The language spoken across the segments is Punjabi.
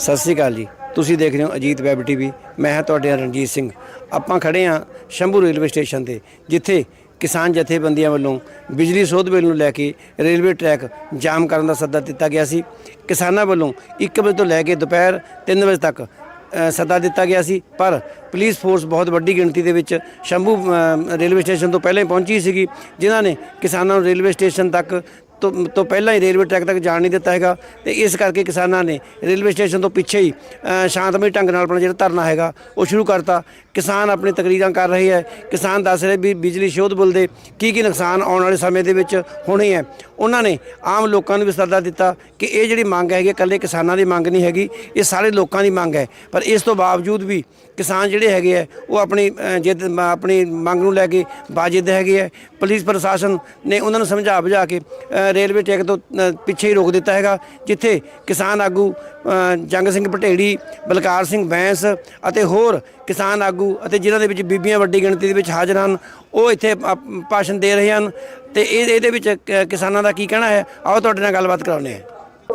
ਸਤਿ ਸ੍ਰੀ ਅਕਾਲ ਜੀ। ਤੁਸੀਂ ਦੇਖ ਰਹੇ ਹੋ ਅਜੀਤ ਵੈਬ ਟੀਵੀ। ਮੈਂ ਹਾਂ ਤੁਹਾਡੇ ਨਾਲ ਰਣਜੀਤ ਸਿੰਘ। ਆਪਾਂ ਖੜੇ ਹਾਂ ਸ਼ੰਭੂ ਰੇਲਵੇ ਸਟੇਸ਼ਨ ਤੇ, ਜਿੱਥੇ ਕਿਸਾਨ ਜਥੇਬੰਦੀਆਂ ਵੱਲੋਂ ਬਿਜਲੀ ਸੋਧ ਬਿੱਲ ਨੂੰ ਲੈ ਕੇ ਰੇਲਵੇ ਟਰੈਕ ਜਾਮ ਕਰਨ ਦਾ ਸੱਦਾ ਦਿੱਤਾ ਗਿਆ ਸੀ। ਕਿਸਾਨਾਂ ਵੱਲੋਂ 1 ਵਜੇ ਤੋਂ ਲੈ ਕੇ ਦੁਪਹਿਰ 3 ਵਜੇ ਤੱਕ ਸੱਦਾ ਦਿੱਤਾ ਗਿਆ ਸੀ। ਪਰ ਪੁਲਿਸ ਫੋਰਸ ਬਹੁਤ ਵੱਡੀ ਗਿਣਤੀ ਦੇ ਵਿੱਚ ਸ਼ੰਭੂ ਰੇਲਵੇ ਸਟੇਸ਼ਨ ਤੋਂ ਪਹਿਲਾਂ ਹੀ ਪਹੁੰਚੀ ਸੀਗੀ, ਜਿਨ੍ਹਾਂ ਨੇ ਕਿਸਾਨਾਂ ਨੂੰ ਰੇਲਵੇ ਸਟੇਸ਼ਨ ਤੱਕ ਤੋਂ ਤੋਂ ਪਹਿਲਾਂ ਹੀ ਰੇਲਵੇ ਟਰੈਕ ਤੱਕ ਜਾਣ ਨਹੀਂ ਦਿੱਤਾ ਹੈਗਾ ਤੇ ਇਸ ਕਰਕੇ ਕਿਸਾਨਾਂ ਨੇ ਰੇਲਵੇ ਸਟੇਸ਼ਨ ਤੋਂ ਪਿੱਛੇ ਹੀ ਸ਼ਾਂਤਮਈ ਢੰਗ ਨਾਲ ਆਪਣਾ ਜਿਹੜਾ ਧਰਨਾ ਹੈਗਾ ਉਹ ਸ਼ੁਰੂ ਕਰਤਾ। ਕਿਸਾਨ ਆਪਣੀ ਤਕਰੀਰਾਂ ਕਰ ਰਹੇ ਹੈ। ਕਿਸਾਨ ਦੱਸ ਰਹੇ ਵੀ ਬਿਜਲੀ ਸ਼ੋਧ ਬਿੱਲ ਦੇ ਕੀ ਕੀ ਨੁਕਸਾਨ ਆਉਣ ਵਾਲੇ ਸਮੇਂ ਦੇ ਵਿੱਚ ਹੋਣੇ ਹੈ। ਉਹਨਾਂ ਨੇ ਆਮ ਲੋਕਾਂ ਨੂੰ ਵੀ ਸੱਦਾ ਦਿੱਤਾ ਕਿ ਇਹ ਜਿਹੜੀ ਮੰਗ ਹੈਗੀ ਹੈ, ਇਕੱਲੇ ਕਿਸਾਨਾਂ ਦੀ ਮੰਗ ਨਹੀਂ ਹੈਗੀ ਇਹ ਸਾਰੇ ਲੋਕਾਂ ਦੀ ਮੰਗ ਹੈ। ਪਰ ਇਸ ਤੋਂ ਬਾਵਜੂਦ ਵੀ ਕਿਸਾਨ ਜਿਹੜੇ ਹੈਗੇ ਆ ਉਹ ਆਪਣੀ ਜਿੱਦ ਆਪਣੀ ਮੰਗ ਨੂੰ ਲੈ ਕੇ ਬਾਜਿਦ ਹੈਗੇ ਆ ਪੁਲਿਸ ਪ੍ਰਸ਼ਾਸਨ ਨੇ ਉਹਨਾਂ ਨੂੰ ਸਮਝਾ ਬੁਝਾ ਕੇ ਰੇਲਵੇ ਟਰੈਕ ਤੋਂ ਅ, ਪਿੱਛੇ ਹੀ ਰੋਕ ਦਿੱਤਾ ਹੈਗਾ ਜਿੱਥੇ ਕਿਸਾਨ ਆਗੂ ਅ, ਜੰਗ ਸਿੰਘ ਪਟੇੜੀ ਬਲਕਾਰ ਸਿੰਘ ਬੈਂਸ ਅਤੇ ਹੋਰ ਕਿਸਾਨ ਆਗੂ ਅਤੇ ਜਿਨ੍ਹਾਂ ਦੇ ਵਿੱਚ ਬੀਬੀਆਂ ਵੱਡੀ ਗਿਣਤੀ ਦੇ ਵਿੱਚ ਹਾਜ਼ਰ ਹਨ ਉਹ ਇੱਥੇ ਆਪ- ਭਾਸ਼ਣ ਦੇ ਰਹੇ ਹਨ। ਤੇ ਇਹ ਇਹਦੇ ਵਿੱਚ ਕ- ਕਿਸਾਨਾਂ ਦਾ ਕੀ ਕਹਿਣਾ ਹੈ? ਆਓ ਤੁਹਾਡੇ ਨਾਲ ਗੱਲਬਾਤ ਕਰਾਉਂਦੇ ਹਾਂ।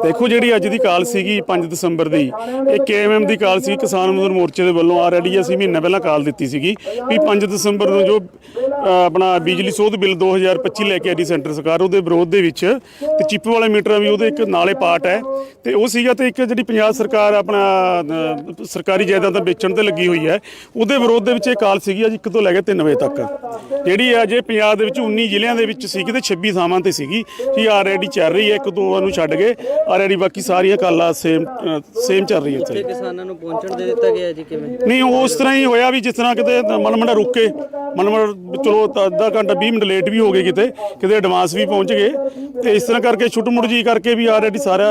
ਦੇਖੋ ਜਿਹੜੀ ਅੱਜ ਦੀ ਕਾਲ ਸੀਗੀ 5 ਦਸੰਬਰ ਦੀ ਇਹ ਕੇਐਮਐਮ ਦੀ ਕਾਲ ਸੀ ਕਿਸਾਨ ਮਜ਼ਦੂਰ ਮੋਰਚੇ ਦੇ ਵੱਲੋਂ ਆਲਰੇਡੀ ਅਸੀਂ ਮਹੀਨਾ ਪਹਿਲਾਂ ਕਾਲ ਦਿੱਤੀ ਸੀਗੀ ਵੀ 5 ਦਸੰਬਰ ਨੂੰ ਜੋ ਆਪਣਾ ਬਿਜਲੀ ਸੋਧ ਬਿੱਲ 2025 ਲੈ ਕੇ ਆਈ ਸੈਂਟਰ ਸਰਕਾਰ ਉਹਦੇ ਵਿਰੋਧ ਦੇ ਵਿੱਚ। ਤੇ ਚਿੱਪ ਵਾਲੇ ਮੀਟਰ ਵੀ ਉਹਦੇ ਇੱਕ ਨਾਲੇ ਪਾਰਟ ਹੈ। ਤੇ ਉਹ ਸੀਗਾ ਤੇ ਇੱਕ ਜਿਹੜੀ ਪੰਜਾਬ ਸਰਕਾਰ ਆਪਣਾ ਸਰਕਾਰੀ ਜਾਇਦਾਦਾਂ ਵੇਚਣ ਤੇ ਲੱਗੀ ਹੋਈ ਹੈ। ਉਹਦੇ ਵਿਰੋਧ ਦੇ ਵਿੱਚ ਇਹ ਕਾਲ ਸੀਗੀ ਅੱਜ 1 ਤੋਂ ਲੈ ਕੇ 3 ਵਜੇ ਤੱਕ। ਜਿਹੜੀ ਅਜੇ ਪੰਜਾਬ ਦੇ ਵਿੱਚ 19 ਜ਼ਿਲ੍ਹਿਆਂ ਦੇ ਵਿੱਚ ਸੀਗੀ ਤੇ 26 ਥਾਵਾਂ ਤੇ ਸੀਗੀ। ਜੀ ਆਲਰੇਡੀ ਚੱਲ ਰਹੀ ਹੈ ਇੱਕ ਦੋ ਨੂੰ ਛੱਡ ਕੇ ਆਲਰੇਡੀ ਬਾਕੀ ਸਾਰੀਆਂ ਕਾਲਾਂ ਸੇਮ ਸੇਮ ਚੱਲ ਰਹੀ ਹੈ ਇੱਥੇ ਕਿਸਾਨਾਂ ਨੂੰ ਪਹੁੰਚਣ ਦੇ ਦਿੱਤਾ ਗਿਆ ਜੀ ਕਿਵੇਂ? ਨਹੀਂ ਉਸ ਤਰ੍ਹਾਂ ਹੀ ਹੋਇਆ ਵੀ ਜਿਸ ਤਰ੍ਹਾਂ ਕਿਤੇ ਮਨ ਮੜਾ ਰੁਕ। ਕੇ ਮਨ ਮੜ ਚਲੋ ਤਾਂ ਅੱਧਾ ਘੰਟਾ 20 ਮਿੰਟ ਲੇਟ ਵੀ ਹੋ ਗਏ ਕਿਤੇ ਕਿਤੇ ਐਡਵਾਂਸ ਵੀ ਪਹੁੰਚ ਗਏ। ਤੇ ਇਸ ਤਰ੍ਹਾਂ ਕਰਕੇ ਛੁੱਟ ਮੁੜ ਜੀ ਕਰਕੇ ਵੀ ਆਲਰੇਡੀ ਸਾਰਾ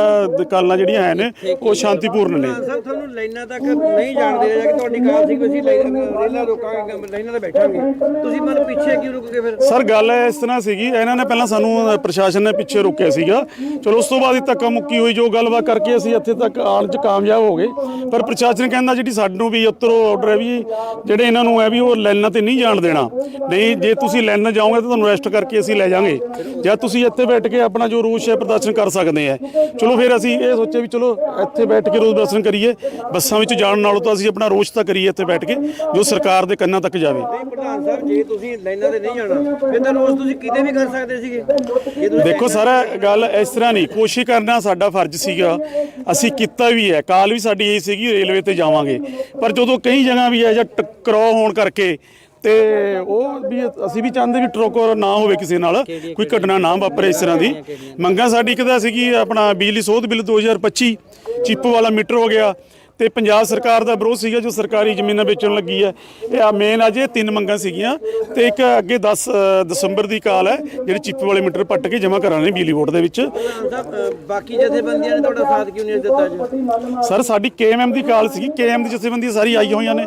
ਕਾਲਾਂ ਜਿਹੜੀਆਂ ਹੈ ਨੇ ਉਹ ਸ਼ਾਂਤੀਪੂਰਨ ਨੇ। ਸਰ ਤੁਹਾਨੂੰ ਲਾਈਨਾਂ ਤੱਕ ਨਹੀਂ ਜਾਣ ਦੇ ਰਿਹਾ ਕਿ ਤੁਹਾਡੀ ਕਾਰ ਸੀ ਕਿ ਅਸੀਂ ਰੇਲਾਂ ਰੋਕਾਂਗੇ ਲਾਈਨਾਂ ਤੇ ਬੈਠਾਂਗੇ। ਤੁਸੀਂ ਮਨ ਪਿੱਛੇ ਕਿਉਂ ਰੁਕ ਗਏ ਫਿਰ? ਸਰ ਗੱਲ ਇਸ ਤਰ੍ਹਾਂ ਸੀਗੀ ਇਹਨਾਂ ਨੇ ਪਹਿਲਾਂ ਸਾਨੂੰ ਪ੍ਰਸ਼ਾਸਨ ਨੇ ਪਿੱਛੇ ਰੋਕਿਆ ਸੀਗਾ। ਚਲੋ ਉਸ ਤੋਂ ਬਾਅਦ ਇਹ ਧੱਕਾ ਮੁੱਕੀ ਹੋਈ ਜੋ ਗੱਲਬਾਤ ਕਰਕੇ ਅਸੀਂ ਇੱਥੇ ਤੱਕ ਆਉਣ 'ਚ ਕਾਮਯਾਬ ਹੋ ਗਏ। ਪਰ ਪ੍ਰਸ਼ਾਸਨ ਕਹਿੰਦਾ ਜਿਹੜੀ ਸਾਨੂੰ ਵੀ ਉੱਤਰੋਂ ਆਰਡਰ ਹੈ ਵੀ ਜਿਹੜੇ ਇਹਨਾਂ ਨੂੰ ਹੈ ਵੀ ਉਹ ਲਾਈਨਾਂ ਤੇ ਨਹੀਂ ਜਾਣ ਦੇਣਾ। ਨਹੀਂ ਜੇ ਤੁਸੀਂ ਲਾਈਨਾਂ ਜਾਓਗੇ ਤਾਂ ਤੁਹਾਨੂੰ ਅਰੈਸਟ ਕਰਕੇ ਅਸੀਂ ਲੈ ਜਾਾਂਗੇ ਜਾਂ ਤੁਸੀਂ ਇੱਥੇ ਬੈਠ ਕੇ ਆਪਣਾ ਜੋ ਰੋਸ ਹੈ ਪ੍ਰਦਰਸ਼ਨ ਕਰ ਸਕਦੇ ਆ ਚਲੋ ਫਿਰ ਅਸੀਂ ਇਹ ਸੋਚਿਆ ਵੀ ਚਲੋ ਇੱਥੇ ਬੈਠ ਕੇ ਰੋਸ ਪ੍ਰਦਰਸ਼ਨ ਕਰੀਏ। ਬੱਸਾਂ ਵਿੱਚ ਜਾਣ ਨਾਲੋਂ ਤਾਂ ਅਸੀਂ ਆਪਣਾ ਰੋਸ ਤਾਂ ਕਰੀਏ ਇੱਥੇ ਬੈਠ ਕੇ ਜੋ ਸਰਕਾਰ ਦੇ ਕੰਨਾਂ ਤੱਕ ਜਾਵੇ। ਨਹੀਂ ਪ੍ਰਧਾਨ ਸਾਹਿਬ ਜੇ ਤੁਸੀਂ ਲਾਈਨਾਂ ਤੇ ਨਹੀਂ ਜਾਣਾ ਫਿਰ ਤਾਂ ਰੋਜ਼ ਤੁਸੀਂ ਕਿਤੇ ਵੀ ਕਰ ਸਕਦੇ ਸੀਗੇ। ਦੇਖੋ ਸਾਰਾ ਗੱਲ ਇਸ ਤਰ੍ਹਾਂ ਨਹੀਂ ਕੋਸ਼ਿਸ਼ ਕਰਨਾ ਸਾਡਾ ਫਰਜ਼ ਸੀਗਾ। ਅਸੀਂ ਕੀਤਾ ਵੀ ਹੈ ਕਾਲ ਵੀ ਸਾਡੀ ਇਹ ਸੀਗੀ ਰੇਲਵੇ ਤੇ ਜਾਵਾਂਗੇ। ਪਰ ਜਦੋਂ ਕਈ ਜਗ੍ਹਾ ਵੀ ਹੈ ਜਾਂ ਟਕਰਾਅ ਹੋਣ ਕਰਕੇ ਤੇ ਉਹ ਵੀ ਅਸੀਂ ਵੀ ਚਾਹੁੰਦੇ ਵੀ ਟਰੋਕਰ ਨਾ ਹੋਵੇ ਕਿਸੇ ਨਾਲ ਕੋਈ ਘਟਨਾ ਨਾ ਵਾਪਰੇ ਇਸ ਤਰ੍ਹਾਂ ਦੀ। ਮੰਗਾਂ ਸਾਡੀ ਇੱਕ ਤਾਂ ਸੀਗੀ ਆਪਣਾ ਬਿਜਲੀ ਸੋਧ ਬਿੱਲ 2025 ਚਿੱਪ ਵਾਲਾ ਮੀਟਰ ਹੋ ਗਿਆ ਤੇ ਪੰਜਾਬ ਸਰਕਾਰ ਦਾ ਵਿਰੋਧ ਸੀਗਾ ਜੋ ਸਰਕਾਰੀ ਜ਼ਮੀਨਾਂ ਵੇਚਣ ਲੱਗੀ ਹੈ। ਇਹ ਆ ਮੇਨ ਅਜੇ ਤਿੰਨ ਮੰਗਾਂ ਸੀਗੀਆਂ ਤੇ ਇੱਕ ਅੱਗੇ 10 ਦਸੰਬਰ ਦੀ ਕਾਲ ਹੈ ਜਿਹੜੀ ਚਿੱਪ ਵਾਲੇ ਮੀਟਰ ਪੱਟ ਕੇ ਜਮ੍ਹਾਂ ਕਰਾਣੇ ਬਿਜਲੀ ਬੋਰਡ ਦੇ ਵਿੱਚ। ਬਾਕੀ ਜਥੇਬੰਦੀਆਂ ਨੇ ਤੁਹਾਡਾ ਸਾਥ ਕਿਉਂ ਨਹੀਂ ਦਿੱਤਾ ਜੀ? ਸਰ ਸਾਡੀ ਕੇਐਮਐਮ ਦੀ ਕਾਲ ਸੀਗੀ ਕੇਐਮ ਦੀ ਜਥੇਬੰਦੀਆਂ ਸਾਰੀ ਆਈ ਹੋਈਆਂ ਨੇ।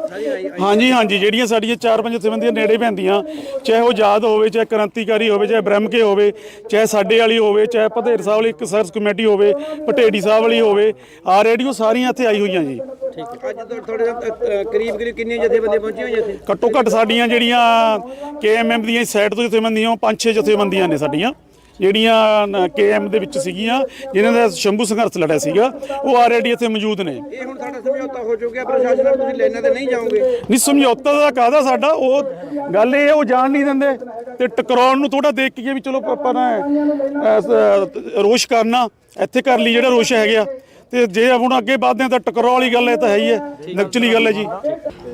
ਹਾਂਜੀ ਹਾਂਜੀ ਜਿਹੜੀਆਂ ਸਾਡੀਆਂ ਚਾਰ ਪੰਜ ਜਥੇਬੰਦੀਆਂ ਨੇੜੇ ਪੈਂਦੀਆਂ ਚਾਹੇ ਉਹ ਆਜ਼ਾਦ ਹੋਵੇ ਚਾਹੇ ਕ੍ਰਾਂਤੀਕਾਰੀ ਹੋਵੇ ਚਾਹੇ ਬ੍ਰਹਮ ਕੇ ਹੋਵੇ ਚਾਹੇ ਸਾਡੇ ਵਾਲੀ ਹੋਵੇ ਚਾਹੇ ਭਦੇਰ ਸਾਹਿਬ ਵਾਲੀ ਇੱਕ ਸਰਚ ਕਮੇਟੀ ਹੋਵੇ ਪਟੇੜੀ ਸਾਹਿਬ ਵਾਲੀ ਹੋਵੇ ਆ ਰੇਡੀਓ ਸਾਰੀਆਂ ਇੱਥੇ ਆਈ ਹੋਈਆਂ ਜੀ। ਅੱਜ ਤੁਹਾ- ਤੁਹਾਡੇ ਨਾਲ, ਅ, ਅ, ਕਰੀਬ ਕਰੀਬ ਕਿੰਨੀਆਂ ਜਥੇਬੰਦੀਆਂ ਪਹੁੰਚੀਆਂ ਹੋਈਆਂ ਇੱਥੇ? ਘੱਟੋ ਘੱਟ ਸਾਡੀਆਂ ਜਿਹੜੀਆਂ ਕੇਐਮਐਮ ਦੀਆਂ ਸਾਈਡ ਤੋਂ ਜਥੇਬੰਦੀਆਂ ਪੰਜ ਛੇ ਜਥੇਬੰਦੀਆਂ ਨੇ ਸਾਡੀਆਂ। ਜਿਹੜੀਆਂ ਕੇਐਮ ਦੇ ਵਿੱਚ ਸੀਗੀਆਂ ਜਿਨ੍ਹਾਂ ਦਾ ਸ਼ੰਭੂ ਸੰਘਰਸ਼ ਲੜਿਆ ਸੀਗਾ ਉਹ ਆਲਰੇਡੀ ਇੱਥੇ ਮੌਜੂਦ ਨੇ। ਇਹ ਹੁਣ ਸਾਡਾ ਸਮਝੌਤਾ ਹੋ ਚੁੱਕਿਆ ਪ੍ਰਸ਼ਾਸਨ ਨਾਲ ਤੁਸੀਂ ਲਾਈਨਾਂ ਤੇ ਨਹੀਂ ਜਾਓਗੇ? ਨਹੀਂ ਸਮਝੌਤਾ ਦਾ ਕਾਹਦਾ ਸਾਡਾ? ਉਹ ਗੱਲ ਇਹ ਉਹ ਜਾਣ ਨਹੀਂ ਦਿੰਦੇ। ਤੇ ਟਕਰਾਉਣ ਨੂੰ ਥੋੜਾ ਦੇਖ ਕੇ ਵੀ ਚਲੋ ਆਪਾਂ ਨਾ ਰੋਸ਼ ਕਰਨਾ। ਇੱਥੇ ਕਰ ਲਈ ਜਿਹੜਾ ਰੋਸ਼ ਹੈਗਾ। ਤੇ ਜੇ ਹੁਣ ਅੱਗੇ ਵਧਦੇ ਹਾਂ ਤਾਂ ਟਕਰਾਅ ਵਾਲੀ ਗੱਲ ਇਹ ਤਾਂ ਹੈ ਹੀ ਹੈ ਨਕਚਲੀ ਗੱਲ ਹੈ ਜੀ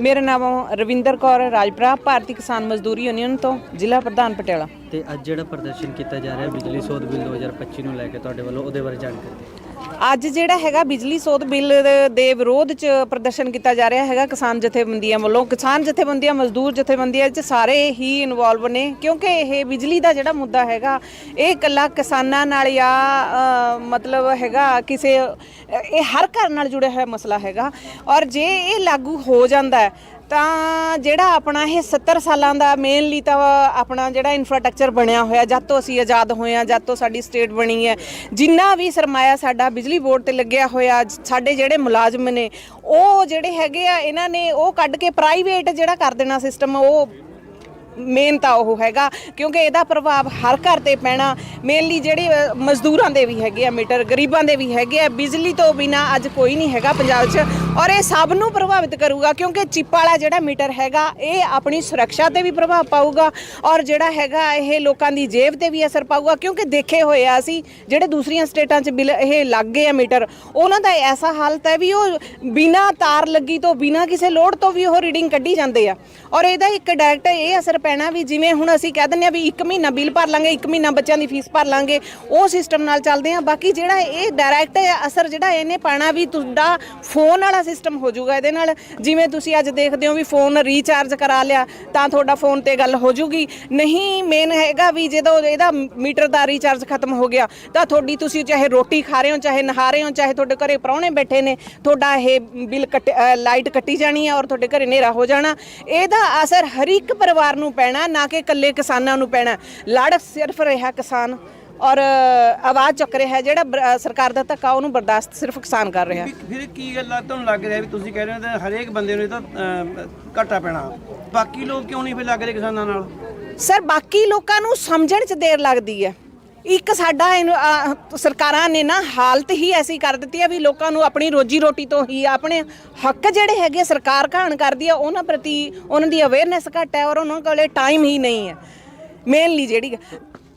ਮੇਰਾ ਨਾਮ ਰਵਿੰਦਰ ਕੌਰ ਰਾਜਪੁਰਾ ਭਾਰਤੀ ਕਿਸਾਨ ਮਜ਼ਦੂਰੀ ਯੂਨੀਅਨ ਤੋਂ ਜ਼ਿਲ੍ਹਾ ਪ੍ਰਧਾਨ ਪਟਿਆਲਾ ਤੇ ਅੱਜ ਜਿਹੜਾ ਪ੍ਰਦਰਸ਼ਨ ਕੀਤਾ ਜਾ ਰਿਹਾ ਬਿਜਲੀ ਸੋਧ ਬਿੱਲ 2025 ਨੂੰ ਲੈ ਕੇ ਤੁਹਾਡੇ ਵੱਲੋਂ ਉਹਦੇ ਬਾਰੇ ਜਾਣਕਾਰੀ। ਅੱਜ ਜਿਹੜਾ ਹੈਗਾ ਬਿਜਲੀ ਸੋਧ ਬਿੱਲ ਦੇ- ਵਿਰੋਧ 'ਚ ਪ੍ਰਦਰਸ਼ਨ ਕੀਤਾ ਜਾ ਰਿਹਾ ਹੈਗਾ ਕਿਸਾਨ ਜਥੇਬੰਦੀਆਂ ਵੱਲੋਂ। ਕਿਸਾਨ ਜਥੇਬੰਦੀਆਂ, ਮਜ਼ਦੂਰ ਜਥੇਬੰਦੀਆਂ 'ਚ ਸਾਰੇ ਹੀ ਇਨਵੋਲਵ ਨੇ, ਕਿਉਂਕਿ ਇਹ ਬਿਜਲੀ ਦਾ ਜਿਹੜਾ ਮੁੱਦਾ ਹੈਗਾ, ਇਹ ਇਕੱਲਾ ਕਿਸਾਨਾਂ ਨਾਲ ਜਾਂ ਮਤਲਬ ਹੈਗਾ ਕਿਸੇ, ਇਹ ਹਰ ਘਰ ਨਾਲ ਜੁੜਿਆ ਹੋਇਆ ਮਸਲਾ ਹੈਗਾ। ਔਰ ਜੇ ਇਹ ਲਾਗੂ ਹੋ ਜਾਂਦਾ ਤਾਂ ਜਿਹੜਾ ਆਪਣਾ ਇਹ 70 ਸਾਲਾਂ ਦਾ ਮੇਨਲੀ ਤਾਂ ਆਪਣਾ ਜਿਹੜਾ ਇਨਫਰਾਸਟ੍ਰਕਚਰ ਬਣਿਆ ਹੋਇਆ, ਜਦ ਤੋਂ ਅਸੀਂ ਆਜ਼ਾਦ ਹੋਏ ਆ ਜਦ ਤੋਂ ਸਾਡੀ ਸਟੇਟ ਬਣੀ ਹੈ, ਜਿੰਨਾ ਵੀ ਸਰਮਾਇਆ ਸਾਡਾ ਬਿਜਲੀ ਬੋਰਡ ਤੇ ਲੱਗਿਆ ਹੋਇਆ, ਸਾਡੇ ਜਿਹੜੇ ਮੁਲਾਜ਼ਮ ਨੇ, ਉਹ ਜਿਹੜੇ ਹੈਗੇ ਆ, ਇਹਨਾਂ ਨੇ ਉਹ ਕੱਢ ਕੇ ਪ੍ਰਾਈਵੇਟ ਜਿਹੜਾ ਕਰ ਦੇਣਾ ਸਿਸਟਮ ਉਹ ਮੇਨ ਤਾਂ ਉਹ ਹੈਗਾ, ਕਿਉਂਕਿ ਇਹਦਾ ਪ੍ਰਭਾਵ ਹਰ ਘਰ ਤੇ ਪੈਣਾ। ਮੇਨਲੀ ਜਿਹੜੇ ਮਜ਼ਦੂਰਾਂ ਦੇ ਵੀ ਹੈਗੇ ਆ, ਮੀਟਰ, ਗਰੀਬਾਂ ਦੇ ਵੀ ਹੈਗੇ ਆ। ਬਿਜਲੀ ਤੋਂ ਬਿਨਾ ਅੱਜ ਕੋਈ ਨਹੀਂ ਹੈਗਾ ਪੰਜਾਬ 'ਚ। ਔਰ ਇਹ ਸਭ ਨੂੰ ਪ੍ਰਭਾਵਿਤ ਕਰੂਗਾ, ਕਿਉਂਕਿ ਚਿੱਪ ਵਾਲਾ ਜਿਹੜਾ ਮੀਟਰ ਹੈਗਾ, ਇਹ ਆਪਣੀ ਸੁਰੱਖਿਆ ਤੇ ਵੀ ਪ੍ਰਭਾਵ ਪਾਊਗਾ। ਔਰ ਜਿਹੜਾ ਹੈਗਾ, ਇਹ ਲੋਕਾਂ ਦੀ ਜੇਬ ਤੇ ਵੀ ਅਸਰ ਪਾਊਗਾ, ਕਿਉਂਕਿ ਦੇਖੇ ਹੋਏ ਆ ਅਸੀਂ, ਜਿਹੜੇ ਦੂਸਰੀਆਂ ਸਟੇਟਾਂ 'ਚ ਬਿੱਲ, ਇਹ ਲੱਗ ਗਏ ਆ ਮੀਟਰ, ਉਹਨਾਂ ਦਾ ਐਸਾ ਹਾਲਤ ਹੈ ਵੀ ਉਹ ਬਿਨਾ ਤਾਰ ਲੱਗੀ ਤੋਂ ਬਿਨਾ ਕਿਸੇ ਲੋਡ ਤੋਂ ਵੀ ਉਹ ਰੀਡਿੰਗ ਕੱਢੀ ਜਾਂਦੇ ਆ। ਔਰ ਇਹਦਾ ਇੱਕ ਡਾਇਰੈਕਟ ਇਹ ਅਸਰ ਪੈਣਾ ਵੀ ਜਿਵੇਂ ਹੁਣ ਅਸੀਂ ਕਹਿ ਦਿੰਦੇ ਆ ਵੀ 1 ਮਹੀਨਾ ਬਿੱਲ ਭਰ ਲਾਂਗੇ 1 ਮਹੀਨਾ ਬੱਚਿਆਂ ਦੀ ਫੀਸ ਭਰ ਲਾਂਗੇ, ਉਹ ਸਿਸਟਮ ਨਾਲ ਚੱਲਦੇ ਆ ਬਾਕੀ ਜਿਹੜਾ ਇਹ ਡਾਇਰੈਕਟ ਅਸਰ ਜਿਹੜਾ ਇਹਨੇ ਪਾਣਾ ਵੀ ਤੁਹਾਡਾ ਫੋਨ ਵਾਲਾ ਸਿਸਟਮ ਹੋ ਜਾਊਗਾ ਇਹਦੇ ਨਾਲ। ਜਿਵੇਂ ਤੁਸੀਂ ਅੱਜ ਦੇਖਦੇ ਹੋ ਵੀ ਫੋਨ ਰੀਚਾਰਜ ਕਰਾ ਲਿਆ, ਤਾਂ ਤੁਹਾਡਾ ਫੋਨ ਤੇ ਗੱਲ ਹੋ ਜੂਗੀ ਨਹੀਂ ਮੇਨ ਹੈਗਾ ਵੀ ਜਦੋਂ ਇਹਦਾ ਮੀਟਰ ਦਾ ਰੀਚਾਰਜ ਖਤਮ ਹੋ ਗਿਆ, ਤਾਂ ਤੁਹਾਡੀ ਤੁਸੀਂ ਚਾਹੇ ਰੋਟੀ ਖਾ ਰਹੇ ਹੋ, ਚਾਹੇ ਨਹਾ ਰਹੇ ਹੋ, ਚਾਹੇ ਤੁਹਾਡੇ ਘਰੇ ਪ੍ਰਾਹੁਣੇ ਬੈਠੇ ਨੇ, ਤੁਹਾਡਾ ਇਹ ਬਿੱਲ ਕੱਟ ਲਾਈਟ ਕੱਟੀ ਜਾਣੀ ਹੈ ਔਰ ਤੁਹਾਡੇ ਘਰੇ ਹਨੇਰਾ ਹੋ ਜਾਣਾ। ਇਹਦਾ ਅਸਰ ਹਰ ਇੱਕ ਪਰਿਵਾਰ ਨੂੰ ਪੈਣਾ ਨਾ ਕਿ ਇਕੱਲੇ ਕਿਸਾਨਾਂ ਨੂੰ ਪੈਣਾ। ਲੜ ਸਿਰਫ ਰਿਹਾ ਕਿਸਾਨ ਔਰ ਆਵਾਜ਼ ਚੁੱਕ ਰਿਹਾ ਜਿਹੜਾ ਸਰਕਾਰ ਦਾ ਧੱਕਾ ਉਹਨੂੰ ਬਰਦਾਸ਼ਤ ਸਿਰਫ ਕਿਸਾਨ ਕਰ ਰਿਹਾ। ਫਿਰ ਕੀ ਗੱਲ ਆ ਤੁਹਾਨੂੰ ਲੱਗ ਰਿਹਾ ਵੀ ਤੁਸੀਂ ਕਹਿ ਰਹੇ ਹੋ ਤੇ ਹਰੇਕ ਬੰਦੇ ਨੂੰ ਇਹ ਤਾਂ ਘਾਟਾ ਪੈਣਾ। ਬਾਕੀ ਲੋਕ ਕਿਉਂ ਨਹੀਂ ਫਿਰ ਲੱਗ ਰਹੇ ਕਿਸਾਨਾਂ ਨਾਲ? ਸਰ ਬਾਕੀ ਲੋਕਾਂ ਨੂੰ ਸਮਝਣ 'ਚ ਦੇਰ ਲੱਗਦੀ ਹੈ। ਇੱਕ ਸਾਡਾ ਸਰਕਾਰਾਂ ਨੇ ਨਾ ਹਾਲਤ ਹੀ ਐਸੀ ਕਰ ਦਿੱਤੀ ਹੈ ਵੀ ਲੋਕਾਂ ਨੂੰ ਆਪਣੀ ਰੋਜੀ ਰੋਟੀ ਤੋਂ ਹੀ ਆਪਣੇ ਹੱਕ ਜਿਹੜੇ ਹੈਗੇ ਸਰਕਾਰ ਘਾਣ ਕਰਦੀ ਹੈ ਉਹਨਾਂ ਪ੍ਰਤੀ ਉਹਨਾਂ ਦੀ ਅਵੇਅਰਨੈਸ ਘੱਟ ਹੈ ਔਰ ਉਹਨਾਂ ਕੋਲੇ ਟਾਈਮ ਹੀ ਨਹੀਂ ਹੈ। ਮੇਨਲੀ ਜਿਹੜੀ